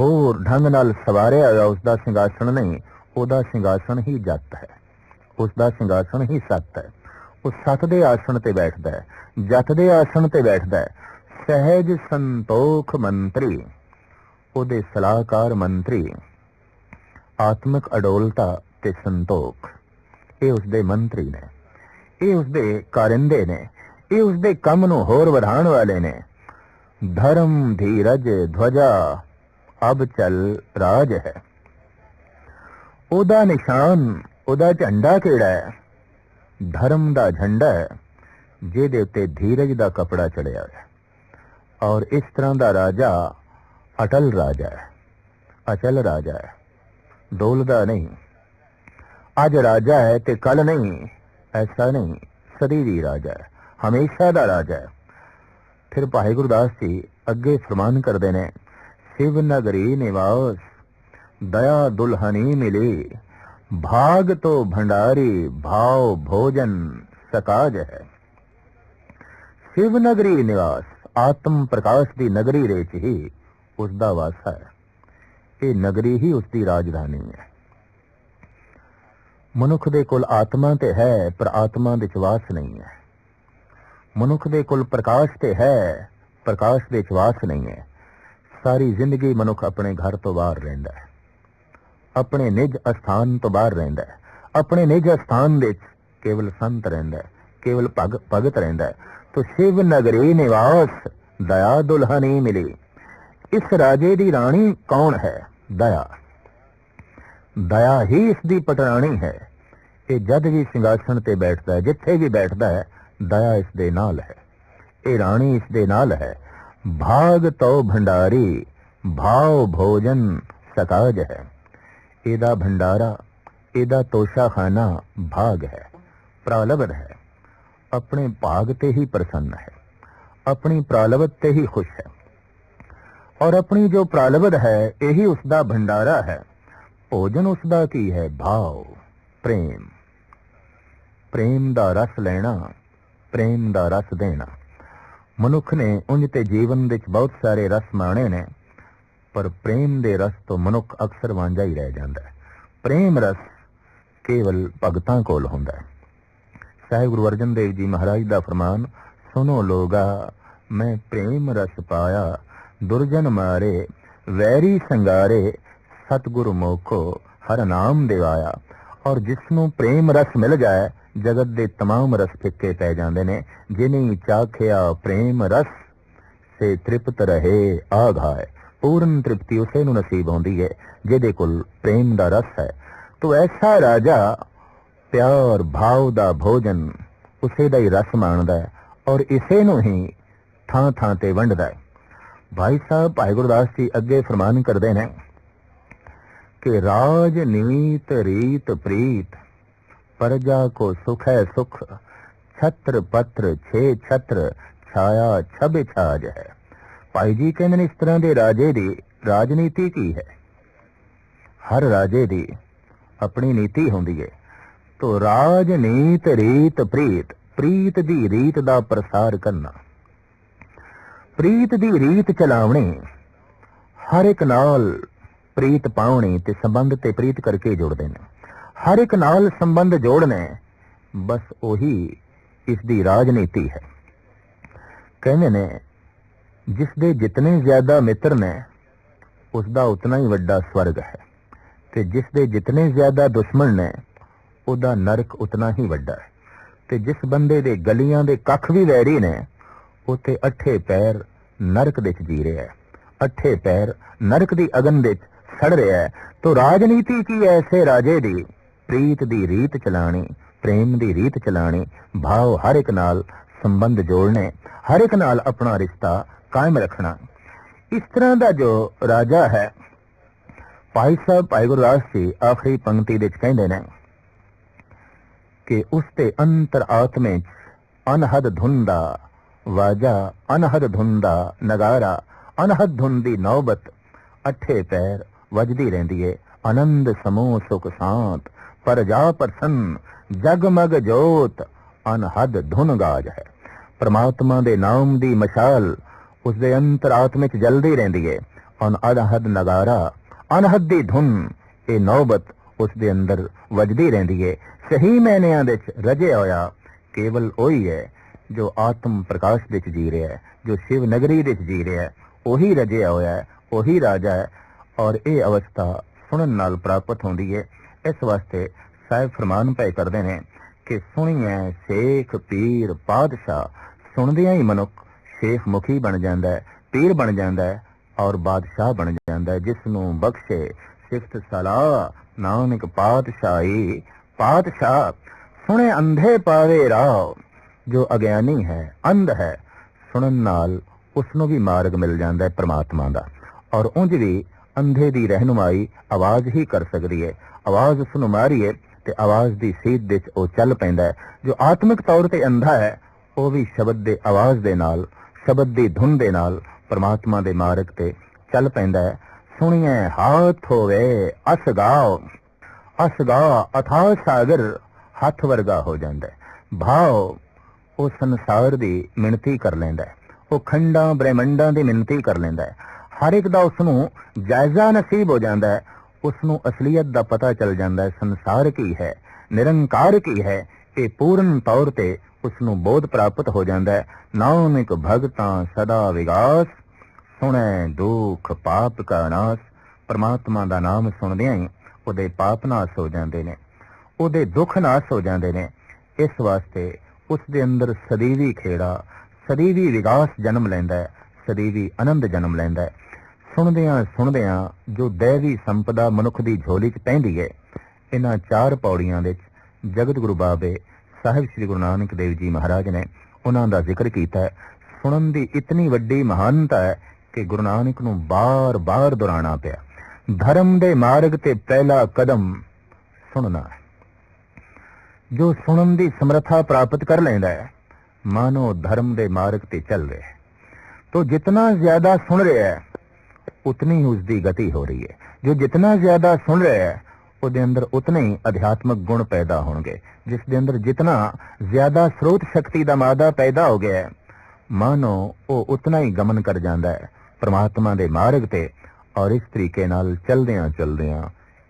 ਹੋਰ ਢੰਗ ਨਾਲ ਸਵਾਰਿਆ ਹੋਇਆ ਉਸ ਦਾ ਸਿੰਘਾਸਣ ਨਹੀਂ, ਉਹਦਾ ਸਿੰਘਾਸਣ ਹੀ ਜੱਤ ਹੈ। ਉਸ ਦਾ ਸਿੰਘਾਸਣ ਹੀ ਸੱਤ ਹੈ। ਉਹ ਸੱਤ ਦੇ ਆਸਣ ਤੇ ਬੈਠਦਾ ਹੈ ਜੱਤ ਦੇ ਆਸਣ ਤੇ ਬੈਠਦਾ ਹੈ। ਸਹਿਜ ਸੰਤੋਖ ਮੰਤਰੀ, ਉਹਦੇ ਸਲਾਹਕਾਰ ਮੰਤਰੀ, ਆਤਮਿਕ ਅਡੋਲਤਾ ਤੇ ਸੰਤੋਖ। ਇਹ ਉਸ ਮੰਤਰੀ ਨੇ, ਇਹ ਉਸਦੇ ਕਾਰਿੰਦੇ ਨੇ, ਇਹ ਉਸ ਕੰਮ ਨੂੰ ਹੋਰ ਵਧਾਉਣ ਵਾਲੇ ਨੇ। ਧਰਮ ਧੀਰਜ ਧਵਜਾ, ਅਬ ਚੱਲ ਰਾਜ ਹੈ। ਉਹਦਾ ਨਿਸ਼ਾਨ, ਉਹਦਾ ਝੰਡਾ ਕਿਹੜਾ ਹੈ? ਧਰਮ ਦਾ ਝੰਡਾ ਹੈ, ਜਿਹਦੇ ਉੱਤੇ ਧੀਰਜ ਦਾ ਕਪੜਾ ਚੜਿਆ ਹੈ। ਔਰ ਇਸ ਤਰ੍ਹਾਂ ਦਾ ਰਾਜਾ ਅਟਲ ਰਾਜਾ ਹੈ, ਅਚਲ ਰਾਜਾ ਹੈ ਡੋਲਦਾ ਨਹੀਂ। ਅੱਜ ਰਾਜਾ ਹੈ ਤੇ ਕੱਲ ਨਹੀਂ, ਐਸਾ ਨਹੀਂ, ਸਦੀ ਦੀ ਰਾਜਾ ਹੈ, ਹਮੇਸ਼ਾ ਦਾ ਰਾਜਾ ਹੈ। ਫਿਰ ਭਾਈ ਗੁਰਦਾਸ ਜੀ ਅੱਗੇ ਫਰਮਾਨ ਕਰਦੇ ਨੇ, ਸ਼ਿਵ ਨਗਰੀ ਨਿਵਾਸ, ਦਇਆ ਦੁਲਹਨੀ ਮਿਲੀ, ਭਾਗ ਤੋਂ ਭੰਡਾਰੀ ਭਾਵ ਭੋਜਨ ਸਕਾਜ ਹੈ। ਸ਼ਿਵ ਨਗਰੀ ਨਿਵਾਸ, ਆਤਮ ਪ੍ਰਕਾਸ਼ ਦੀ ਨਗਰੀ ਵਿੱਚ ਹੀ ਉਸ ਦਾ ਵਾਸਾ ਹੈ। ਇਹ ਨਗਰੀ ਹੀ ਉਸ ਦੀ ਰਾਜਧਾਨੀ ਹੈ। ਮਨੁੱਖ ਦੇ ਕੋਲ ਆਤਮਾ ਤੇ ਹੈ, ਪਰ ਆਤਮਾ ਵਿੱਚ ਵਾਸ ਨਹੀਂ ਹੈ। ਮਨੁੱਖ ਦੇ ਕੋਲ ਪ੍ਰਕਾਸ਼ ਤੇ ਹੈ, ਪ੍ਰਕਾਸ਼ ਦੇ ਵਿੱਚ ਵਾਸ ਨਹੀਂ ਹੈ। ਸਾਰੀ ਜ਼ਿੰਦਗੀ ਮਨੁੱਖ ਆਪਣੇ ਘਰ ਤੋਂ ਬਾਹਰ ਰਹਿੰਦਾ ਹੈ। ਆਪਣੇ ਨਿਜ ਅਸਥਾਨ ਤੋਂ ਬਾਹਰ ਰਹਿੰਦਾ ਹੈ। ਆਪਣੇ ਨਿਜ ਅਸਥਾਨ ਵਿੱਚ ਕੇਵਲ ਸੰਤ ਰਹਿੰਦਾ ਹੈ, ਕੇਵਲ ਭਗ, ਭਗਤ ਰਹਿੰਦਾ ਹੈ। ਤੋ ਸ਼ਿਵ ਨਗਰੀ ਨਿਵਾਸ, ਦਇਆ ਦੁਲਹਨੀ ਮਿਲੀ। ਇਸ ਰਾਜੇ ਦੀ ਰਾਣੀ ਕੌਣ ਹੈ? ਦਇਆ। ਦਇਆ ਹੀ ਇਸ ਦੀ ਪਟਰਾਣੀ ਹੈ। ਇਹ ਜਦ ਵੀ ਸਿੰਘਾਸਣ ਤੇ ਬੈਠਦਾ ਹੈ, ਜਿੱਥੇ ਵੀ ਬੈਠਦਾ ਹੈ, ਦਇਆ ਇਸ ਦੇ ਨਾਲ ਹੈ, ਇਹ ਰਾਣੀ ਇਸ ਦੇ ਨਾਲ ਹੈ। ਭਾਗ ਤੋ ਭੰਡਾਰੀ ਭਾਵ ਭੋਜਨ ਸਕਾਜ ਹੈ। ਇਹਦਾ ਭੰਡਾਰਾ, ਇਹਦਾ ਤੋਸ਼ਾਖਾਨਾ ਭਾਗ ਹੈ ਪ੍ਰਾਲਬਧ ਹੈ। ਆਪਣੇ ਭਾਗ ਤੇ ਹੀ ਪ੍ਰਸੰਨ ਹੈ, ਆਪਣੀ ਪ੍ਰਾਲਬਧ ਤੇ ਹੀ ਖੁਸ਼ ਹੈ। ਔਰ ਆਪਣੀ ਜੋ ਪ੍ਰਾਲਬਧ ਹੈ, ਇਹੀ ਉਸ ਦਾ ਭੰਡਾਰਾ ਹੈ। ਭੋਜਨ ਉਸ ਦਾ ਕੀ ਹੈ? ਭਾਵ ਪ੍ਰੇਮ। ਪ੍ਰੇਮ ਦਾ ਰਸ ਲੈਣਾ, ਪ੍ਰੇਮ ਦਾ ਰਸ ਦੇਣਾ। ਮਨੁੱਖ ਨੇ ਉਂਝ ਤੇ ਜੀਵਨ ਵਿੱਚ ਬਹੁਤ ਸਾਰੇ ਰਸ ਮਾਣੇ ਨੇ, ਪਰ ਪ੍ਰੇਮ ਦੇ ਰਸ ਤੋਂ ਮਨੁੱਖ ਅਕਸਰ ਵਾਂਝਾ ਹੀ ਰਹਿ ਜਾਂਦਾ ਹੈ। ਪ੍ਰੇਮ ਰਸ ਕੇਵਲ ਭਗਤਾਂ ਕੋਲ ਹੁੰਦਾ ਹੈ। ਸਾਹਿਬ ਗੁਰੂ ਅਰਜਨ ਦੇਵ ਜੀ ਮਹਾਰਾਜ ਦਾ ਫਰਮਾਨ ਸੁਨੋ ਲੋਗਾ, ਮੈਂ ਪ੍ਰੇਮ ਰਸ ਪਾਇਆ, ਦੁਰਜਨ ਮਾਰੇ, ਵੈਰੀ ਸੰਗਾਰੇ, ਸਤਿਗੁਰੂ ਮੋਖੋ, ਹਰ ਨਾਮ ਦਿਵਾਇਆ। ਔਰ ਜਿਸ ਨੂੰ ਪ੍ਰੇਮ ਰਸ ਮਿਲ ਜਾਏ ਜਗਤ ਦੇ तमाम ਰਸ ਫਿੱਕੇ ਪੈ ਜਾਂਦੇ ਨੇ ਜਿਨੇ ਚਾਖਿਆ ਪ੍ਰੇਮ ਰਸ ਸੇ ਤ੍ਰਿਪਤ ਰਹੇ ਆਘਾਏ ਪੂਰਨ ਤ੍ਰਿਪਤੀ ਉਸੇ ਨੂੰ ਨਸੀਬ ਹੁੰਦੀ ਹੈ ਜਿਹਦੇ ਕੋਲ ਪ੍ਰੇਮ ਦਾ ਰਸ ਹੈ ਤੋ ਐਸਾ ਰਾਜਾ ਪਿਆਰ ਭਾਵ ਦਾ ਭੋਜਨ ਉਸੇ ਦਾ ਹੀ ਰਸ ਮਾਣਦਾ ਹੈ ਔਰ ਇਸੇ ਨੂੰ ਹੀ ਥਾਂ ਥਾਂ ਤੇ ਵੰਡਦਾ ਹੈ ਭਾਈ ਸਾਹਿਬ ਭਾਈ ਗੁਰਦਾਸ ਜੀ ਅੱਗੇ ਫਰਮਾਨ ਕਰਦੇ ਨੇ ਕਿ ਰਾਜ ਨੀਤ ਰੀਤ ਪ੍ਰੀਤ। ਪ੍ਰਜਾ ਕੋ ਸੁਖ ਹੈ ਸੁਖ, ਛਤਰ ਪੱਤਰ ਛੇ ਛਤਰ, ਛਾਇਆ ਛਬ ਛਾਜ ਹੈ। ਭਾਈ ਜੀ ਕਹਿੰਦੇ ਨੇ ਇਸ ਤਰ੍ਹਾਂ ਦੇ ਰਾਜੇ ਦੀ ਰਾਜਨੀਤੀ ਕੀ ਹੈ? ਹਰ ਰਾਜੇ ਦੀ ਆਪਣੀ ਨੀਤੀ ਹੁੰਦੀ ਹੈ। ਤੋ ਰਾਜਨੀਤ ਰੀਤ ਪ੍ਰੀਤ ਪ੍ਰੀਤ ਦੀ ਰੀਤ ਦਾ ਪ੍ਰਸਾਰ ਕਰਨਾ। ਪ੍ਰੀਤ ਦੀ ਰੀਤ ਚਲਾਵਣੀ, ਹਰ ਇੱਕ ਨਾਲ ਪ੍ਰੀਤ ਪਾਉਣੀ ਤੇ ਸੰਬੰਧ ਤੇ ਪ੍ਰੀਤ ਕਰਕੇ ਜੋੜਦੇ ਨੇ। ਹਰ ਇੱਕ ਨਾਲ ਸੰਬੰਧ ਜੋੜਨੇ ਬਸ ਉਹੀ ਇਸ ਦੀ ਰਾਜਨੀਤੀ ਹੈ। ਕਹਿੰਦੇ ਨੇ ਜਿਸ ਦੇ ਜਿਤਨੇ ਜ਼ਿਆਦਾ ਮਿੱਤਰ ਨੇ ਉਸ ਦਾ ਉਤਨਾ ਹੀ ਵੱਡਾ ਸਵਰਗ ਹੈ। ਤੇ ਜਿਸ ਦੇ ਜਿਤਨੇ ਜ਼ਿਆਦਾ ਦੁਸ਼ਮਣ ਨੇ, ਉਹਦਾ ਨਰਕ ਉਤਨਾ ਹੀ ਵੱਡਾ ਹੈ। ਤੇ ਜਿਸ ਬੰਦੇ ਦੇ ਗਲੀਆਂ ਦੇ ਕੱਖ ਵੀ ਵੈਰੀ ਨੇ ਉਤੇ ਅੱਠੇ ਪੈਰ ਨਰਕ ਵਿੱਚ ਜੀ ਰਿਹਾ ਹੈ। ਅੱਠੇ ਪੈਰ ਨਰਕ ਦੀ ਅਗਨ ਵਿੱਚ ਸੜ ਰਿਹਾ ਹੈ। ਤੋ ਰਾਜਨੀਤੀ ਕੀ ਐਸੇ ਰਾਜੇ ਦੀ? ਪ੍ਰੀਤ ਦੀ ਰੀਤ ਚਲਾਣੀ, ਪ੍ਰੇਮ ਦੀ ਰੀਤ ਚਲਾਣੀ, ਭਾਵ ਹਰ ਇੱਕ ਨਾਲ ਸੰਬੰਧ ਜੋੜਨੇ, ਹਰ ਇੱਕ ਨਾਲ ਆਪਣਾ ਰਿਸ਼ਤਾ ਕਾਇਮ ਰੱਖਣਾ। ਇਸ ਤਰ੍ਹਾਂ ਦਾ ਜੋ ਰਾਜਾ ਹੈ, ਭਾਈ ਸਾਹਿਬ, ਭਾਈ ਗੁਰਦਾਸ ਜੀ ਆਖਰੀ ਪੰਕਤੀ ਵਿੱਚ ਕਹਿੰਦੇ ਨੇ ਕਿ ਉਸ ਤੇ ਅੰਤਰ ਆਤਮੇ 'ਚ ਅਨਹਦ ਧੁੰਦਾ ਵਾਜਾ, ਅਨਹਦ ਧੁਨ ਦਾ ਨਗਾਰਾ, ਅਨਹਦ ਧੁੰਦੀ ਨੌਬਤ, ਅੱਠੇ ਪੈਰ ਵੱਜਦੀ ਰਹਿੰਦੀ ਏ। ਆਨੰਦ ਸਮੂਹ ਸੁਖ ਸਾਂਤ ਪਰ ਜਾ ਜਗਮਗ ਜੋਤ, ਅਨਹਦ ਧੁਨ ਗਾਜ ਹੈ। ਪ੍ਰਮਾਤਮਾ ਦੇ ਨਾਮ ਦੀ ਮਸ਼ਾਲ ਉਸ ਦੇ ਅੰਤਰਾਤਮੇ ਵਿੱਚ ਜਲਦੀ ਰਹਿੰਦੀ ਹੈ ਅਨਹਦ ਨਗਾਰਾ, ਅਨਹਦ ਦੀ ਧੁਨ, ਇਹ ਨੌਬਤ ਉਸ ਦੇ ਅੰਦਰ ਵੱਜਦੀ ਰਹਿੰਦੀ ਹੈ ਸਹੀ ਮੈਨਿਆਂ ਦੇ ਵਿੱਚ ਰਜਿਆ ਹੋਇਆ ਕੇਵਲ ਉਹੀ ਹੈ ਜੋ ਆਤਮ ਪ੍ਰਕਾਸ਼ ਵਿੱਚ ਜੀ ਰਿਹਾ ਹੈ, ਜੋ ਸ਼ਿਵ ਨਗਰੀ ਵਿੱਚ ਜੀ ਰਿਹਾ ਹੈ। ਉਹੀ ਰਜਿਆ ਹੋਇਆ ਹੈ, ਉਹੀ ਰਾਜਾ ਹੈ ਔਰ ਇਹ ਅਵਸਥਾ ਸੁਣਨ ਨਾਲ ਪ੍ਰਾਪਤ ਹੁੰਦੀ ਹੈ ਇਸ ਵਾਸਤੇ ਸਾਹਿਬ ਫਰਮਾਨ ਪਏ ਕਰਦੇ ਨੇ ਕਿ ਸੁਣੀਏ ਸ਼ੇਖ ਪੀਰ ਪਾਦਸ਼ਾਹ ਸੁਣਦਿਆਂ ਹੀ ਮਨੁੱਖ ਸ਼ੇਖ ਮੁਖੀ ਬਣ ਜਾਂਦਾ ਹੈ ਪੀਰ ਬਣ ਜਾਂਦਾ ਹੈ ਔਰ ਬਾਦਸ਼ਾਹ ਬਣ ਜਾਂਦਾ ਹੈ ਜਿਸ ਨੂੰ ਬਖਸ਼ੇ ਸਿਫਤ ਸਲਾਹ, ਨਾਨਕ ਪਾਤਸ਼ਾਹੀ। ਪਾਤਸ਼ਾਹ, ਸੁਣੇ ਅੰਧੇ ਪਾਵੇ ਰਾਹ, ਜੋ ਅਗਿਆਨੀ ਹੈ, ਅੰਧ ਹੈ। ਸੁਣਨ ਨਾਲ ਉਸ ਨੂੰ ਵੀ ਮਾਰਗ ਮਿਲ ਜਾਂਦਾ ਹੈ ਪ੍ਰਮਾਤਮਾ ਦਾ। ਔਰ ਉਂਝ ਵੀ ਅੰਧੇ ਦੀ ਰਹਿਨੁਮਾਈ ਆਵਾਜ਼ ਹੀ ਕਰ ਸਕਦੀ ਹੈ ਆਵਾਜ਼ ਉਸ ਨੂੰ ਮਾਰੀਏ ਤੇ ਆਵਾਜ਼ ਦੀ ਸੇਧ ਵਿੱਚ ਉਹ ਚੱਲ ਪੈਂਦਾ ਹੈ ਜੋ ਆਤਮਿਕ ਤੌਰ ਤੇ ਅੰਧਾ ਹੈ ਉਹ ਵੀ ਸ਼ਬਦ ਦੇ ਆਵਾਜ਼ ਦੇ ਨਾਲ, ਸ਼ਬਦ ਦੀ ਧੁਨ ਦੇ ਨਾਲ, ਪ੍ਰਮਾਤਮਾ ਦੇ ਮਾਰਗ ਤੇ ਚੱਲ ਪੈਂਦਾ ਹੈ ਸੁਣੀਏ ਹਾਥ ਹੋਵੇ ਅਸ ਅਸਗਾ ਅਸ ਸਾਗਰ ਹੱਥ ਵਰਗਾ ਹੋ ਜਾਂਦਾ ਹੈ ਭਾਵ ਉਹ ਸੰਸਾਰ ਦੀ ਮਿਣਤੀ ਕਰ ਲੈਂਦਾ ਹੈ ਉਹ ਖੰਡਾਂ, ਬ੍ਰਹਿਮੰਡਾਂ ਦੀ ਮਿਣਤੀ ਕਰ ਲੈਂਦਾ ਹੈ ਹਰ ਇੱਕ ਦਾ ਉਸ ਨੂੰ ਜਾਇਜ਼ਾ ਨਸੀਬ ਹੋ ਜਾਂਦਾ ਹੈ। ਉਸ ਨੂੰ ਅਸਲੀਅਤ ਦਾ ਪਤਾ ਚੱਲ ਜਾਂਦਾ ਹੈ। ਸੰਸਾਰ ਕੀ ਹੈ? ਨਿਰੰਕਾਰ ਕੀ ਹੈ? ਇਹ ਪੂਰਨ ਤੌਰ ਤੇ ਉਸ ਨੂੰ ਬੋਧ ਪ੍ਰਾਪਤ ਹੋ ਜਾਂਦਾ ਹੈ। ਨਾਨਕ ਭਗਤਾਂ ਸਦਾ ਵਿਗਾਸ, ਸੁਣੈ ਦੁਖ ਪਾਪ ਕਾ ਨਾਸ। ਪ੍ਰਮਾਤਮਾ ਦਾ ਨਾਮ ਸੁਣਦਿਆਂ ਹੀ ਉਹਦੇ ਪਾਪ ਨਾਸ ਹੋ ਜਾਂਦੇ ਨੇ। ਉਹਦੇ ਦੁੱਖ ਨਾਸ ਹੋ ਜਾਂਦੇ ਨੇ। ਇਸ ਵਾਸਤੇ ਉਸ ਦੇ ਅੰਦਰ ਸਦੀਵੀ ਖੇੜਾ, ਸਦੀਵੀ ਵਿਗਾਸ ਜਨਮ ਲੈਂਦਾ ਹੈ। ਸਦੀਵੀ ਆਨੰਦ ਜਨਮ ਲੈਂਦਾ ਹੈ। ਸੁਣਦਿਆਂ ਸੁਣਦਿਆਂ ਜੋ ਦੇਵੀ ਸੰਪਦਾ ਮਨੁੱਖ ਦੀ ਝੋਲੀ 'ਚ ਪੈਂਦੀ ਹੈ ਇਹਨਾਂ ਚਾਰ ਪੌੜੀਆਂ ਵਿੱਚ ਜਗਤ ਗੁਰੂ ਬਾਬੇ ਸਾਹਿਬ ਸ੍ਰੀ ਗੁਰੂ ਨਾਨਕ ਦੇਵ ਜੀ ਮਹਾਰਾਜ ਨੇ ਉਹਨਾਂ ਦਾ ਜ਼ਿਕਰ ਕੀਤਾ। ਹੈ ਸੁਣਨ ਦੀ ਇਤਨੀ ਵੱਡੀ ਮਹਾਨਤਾ ਹੈ ਕਿ ਗੁਰੂ ਨਾਨਕ ਨੂੰ ਬਾਰ-ਬਾਰ ਦੁਹਰਾਣਾ ਪਿਆ। ਧਰਮ ਦੇ ਮਾਰਗ ਤੇ ਪਹਿਲਾ ਕਦਮ ਸੁਣਨਾ। ਜੋ ਸੁਣਨ ਦੀ ਸਮਰੱਥਾ ਪ੍ਰਾਪਤ ਕਰ ਲੈਂਦਾ ਹੈ, ਮਾਨੋ ਧਰਮ ਦੇ ਮਾਰਗ ਤੇ ਚੱਲ ਰਿਹਾ ਹੈ। ਤੋ ਜਿਤਨਾ ਜ਼ਿਆਦਾ ਸੁਣ ਰਿਹਾ ਹੈ उतनी ही उसकी गति हो रही है जो जितना ज्यादा सुन रहा है ਉਹਦੇ ਅੰਦਰ ਉਤਨੇ ਹੀ ਅਧਿਆਤਮਕ ਗੁਣ ਪੈਦਾ ਹੋਣਗੇ ਜਿਸ ਦੇ ਅੰਦਰ ਜਿਤਨਾ ਜ਼ਿਆਦਾ ਸਰੋਤ ਸ਼ਕਤੀ ਦਾ ਮਾਦਾ ਪੈਦਾ ਹੋ ਗਿਆ ਹੈ ਮਾਨੋ ਉਹ ਉਤਨਾ ਹੀ ਗਮਨ ਕਰ ਜਾਂਦਾ ਹੈ ਪ੍ਰਮਾਤਮਾ ਦੇ ਮਾਰਗ ਤੇ ਔਰ ਇਸ ਤਰੀਕੇ ਨਾਲ ਚਲਦਿਆਂ ਚਲਦਿਆਂ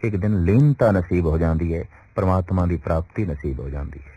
ਇੱਕ ਦਿਨ ਲੀਨਤਾ ਨਸੀਬ ਹੋ ਜਾਂਦੀ ਹੈ ਪ੍ਰਮਾਤਮਾ ਦੀ ਪ੍ਰਾਪਤੀ ਨਸੀਬ ਹੋ ਜਾਂਦੀ ਹੈ